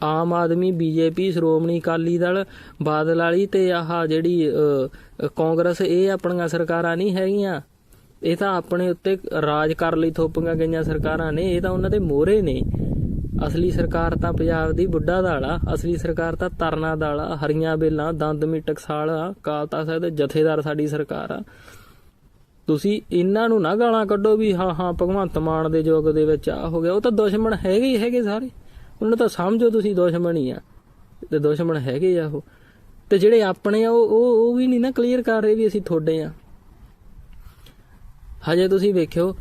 ਆਮ ਆਦਮੀ ਬੀਜੇਪੀ, ਸ਼੍ਰੋਮਣੀ ਅਕਾਲੀ ਦਲ, ਬਾਦਲ ਵਾਲੀ ਤੇ ਆਹ ਜਿਹੜੀ ਕਾਂਗਰਸ, ਇਹ ਆਪਣੀਆਂ ਸਰਕਾਰਾਂ ਨਹੀਂ ਹੈਗੀਆਂ। ਇਹ ਤਾਂ ਆਪਣੇ ਉੱਤੇ ਰਾਜ ਕਰ ਲਈ ਥੋਪੀਆਂ ਗਈਆਂ ਸਰਕਾਰਾਂ ਨੇ, ਇਹ ਤਾਂ ਉਹਨਾਂ ਦੇ ਮੋਹਰੇ ਨੇ। ਅਸਲੀ ਸਰਕਾਰ ਤਾਂ ਪੰਜਾਬ ਦੀ ਬੁੱਢਾ ਦਾਲਾ ਅਸਲੀ ਸਰਕਾਰ ਤਾਂ ਤਰਨਾ ਦਾਲਾ ਹਰੀਆਂ ਬੇਲਾਂ ਦੰਦਮੀ ਟਕਸਾਲ ਆ ਕਾਲ ਤਖਤ ਸਾਹਿਬ ਦੇ ਜਥੇਦਾਰ ਸਾਡੀ ਸਰਕਾਰ ਆ। ਤੁਸੀਂ ਇਹਨਾਂ ਨੂੰ ਨਾ ਗਾਲਾਂ ਕੱਢੋ ਵੀ ਹਾਂ ਹਾਂ, ਭਗਵੰਤ ਮਾਨ ਦੇ ਯੁੱਗ ਦੇ ਵਿੱਚ ਆ ਹੋ ਗਿਆ। ਉਹ ਤਾਂ ਦੁਸ਼ਮਣ ਹੈਗੇ ਹੀ ਹੈਗੇ ਸਾਰੇ। ਉਹਨਾਂ ਤਾਂ ਸਮਝੋ ਤੁਸੀਂ ਦੁਸ਼ਮਣ ਹੀ ਆ। ਤੇ ਦੁਸ਼ਮਣ ਹੈਗੇ ਆ ਉਹ। ਤੇ ਜਿਹੜੇ ਆਪਣੇ ਆ, ਉਹ ਉਹ ਵੀ ਨਹੀਂ ਨਾ ਕਲੀਅਰ ਕਰ ਰਹੇ ਵੀ ਅਸੀਂ ਤੁਹਾਡੇ ਆ। ਹਜੇ ਤੁਸੀਂ ਵੇਖਿਓ।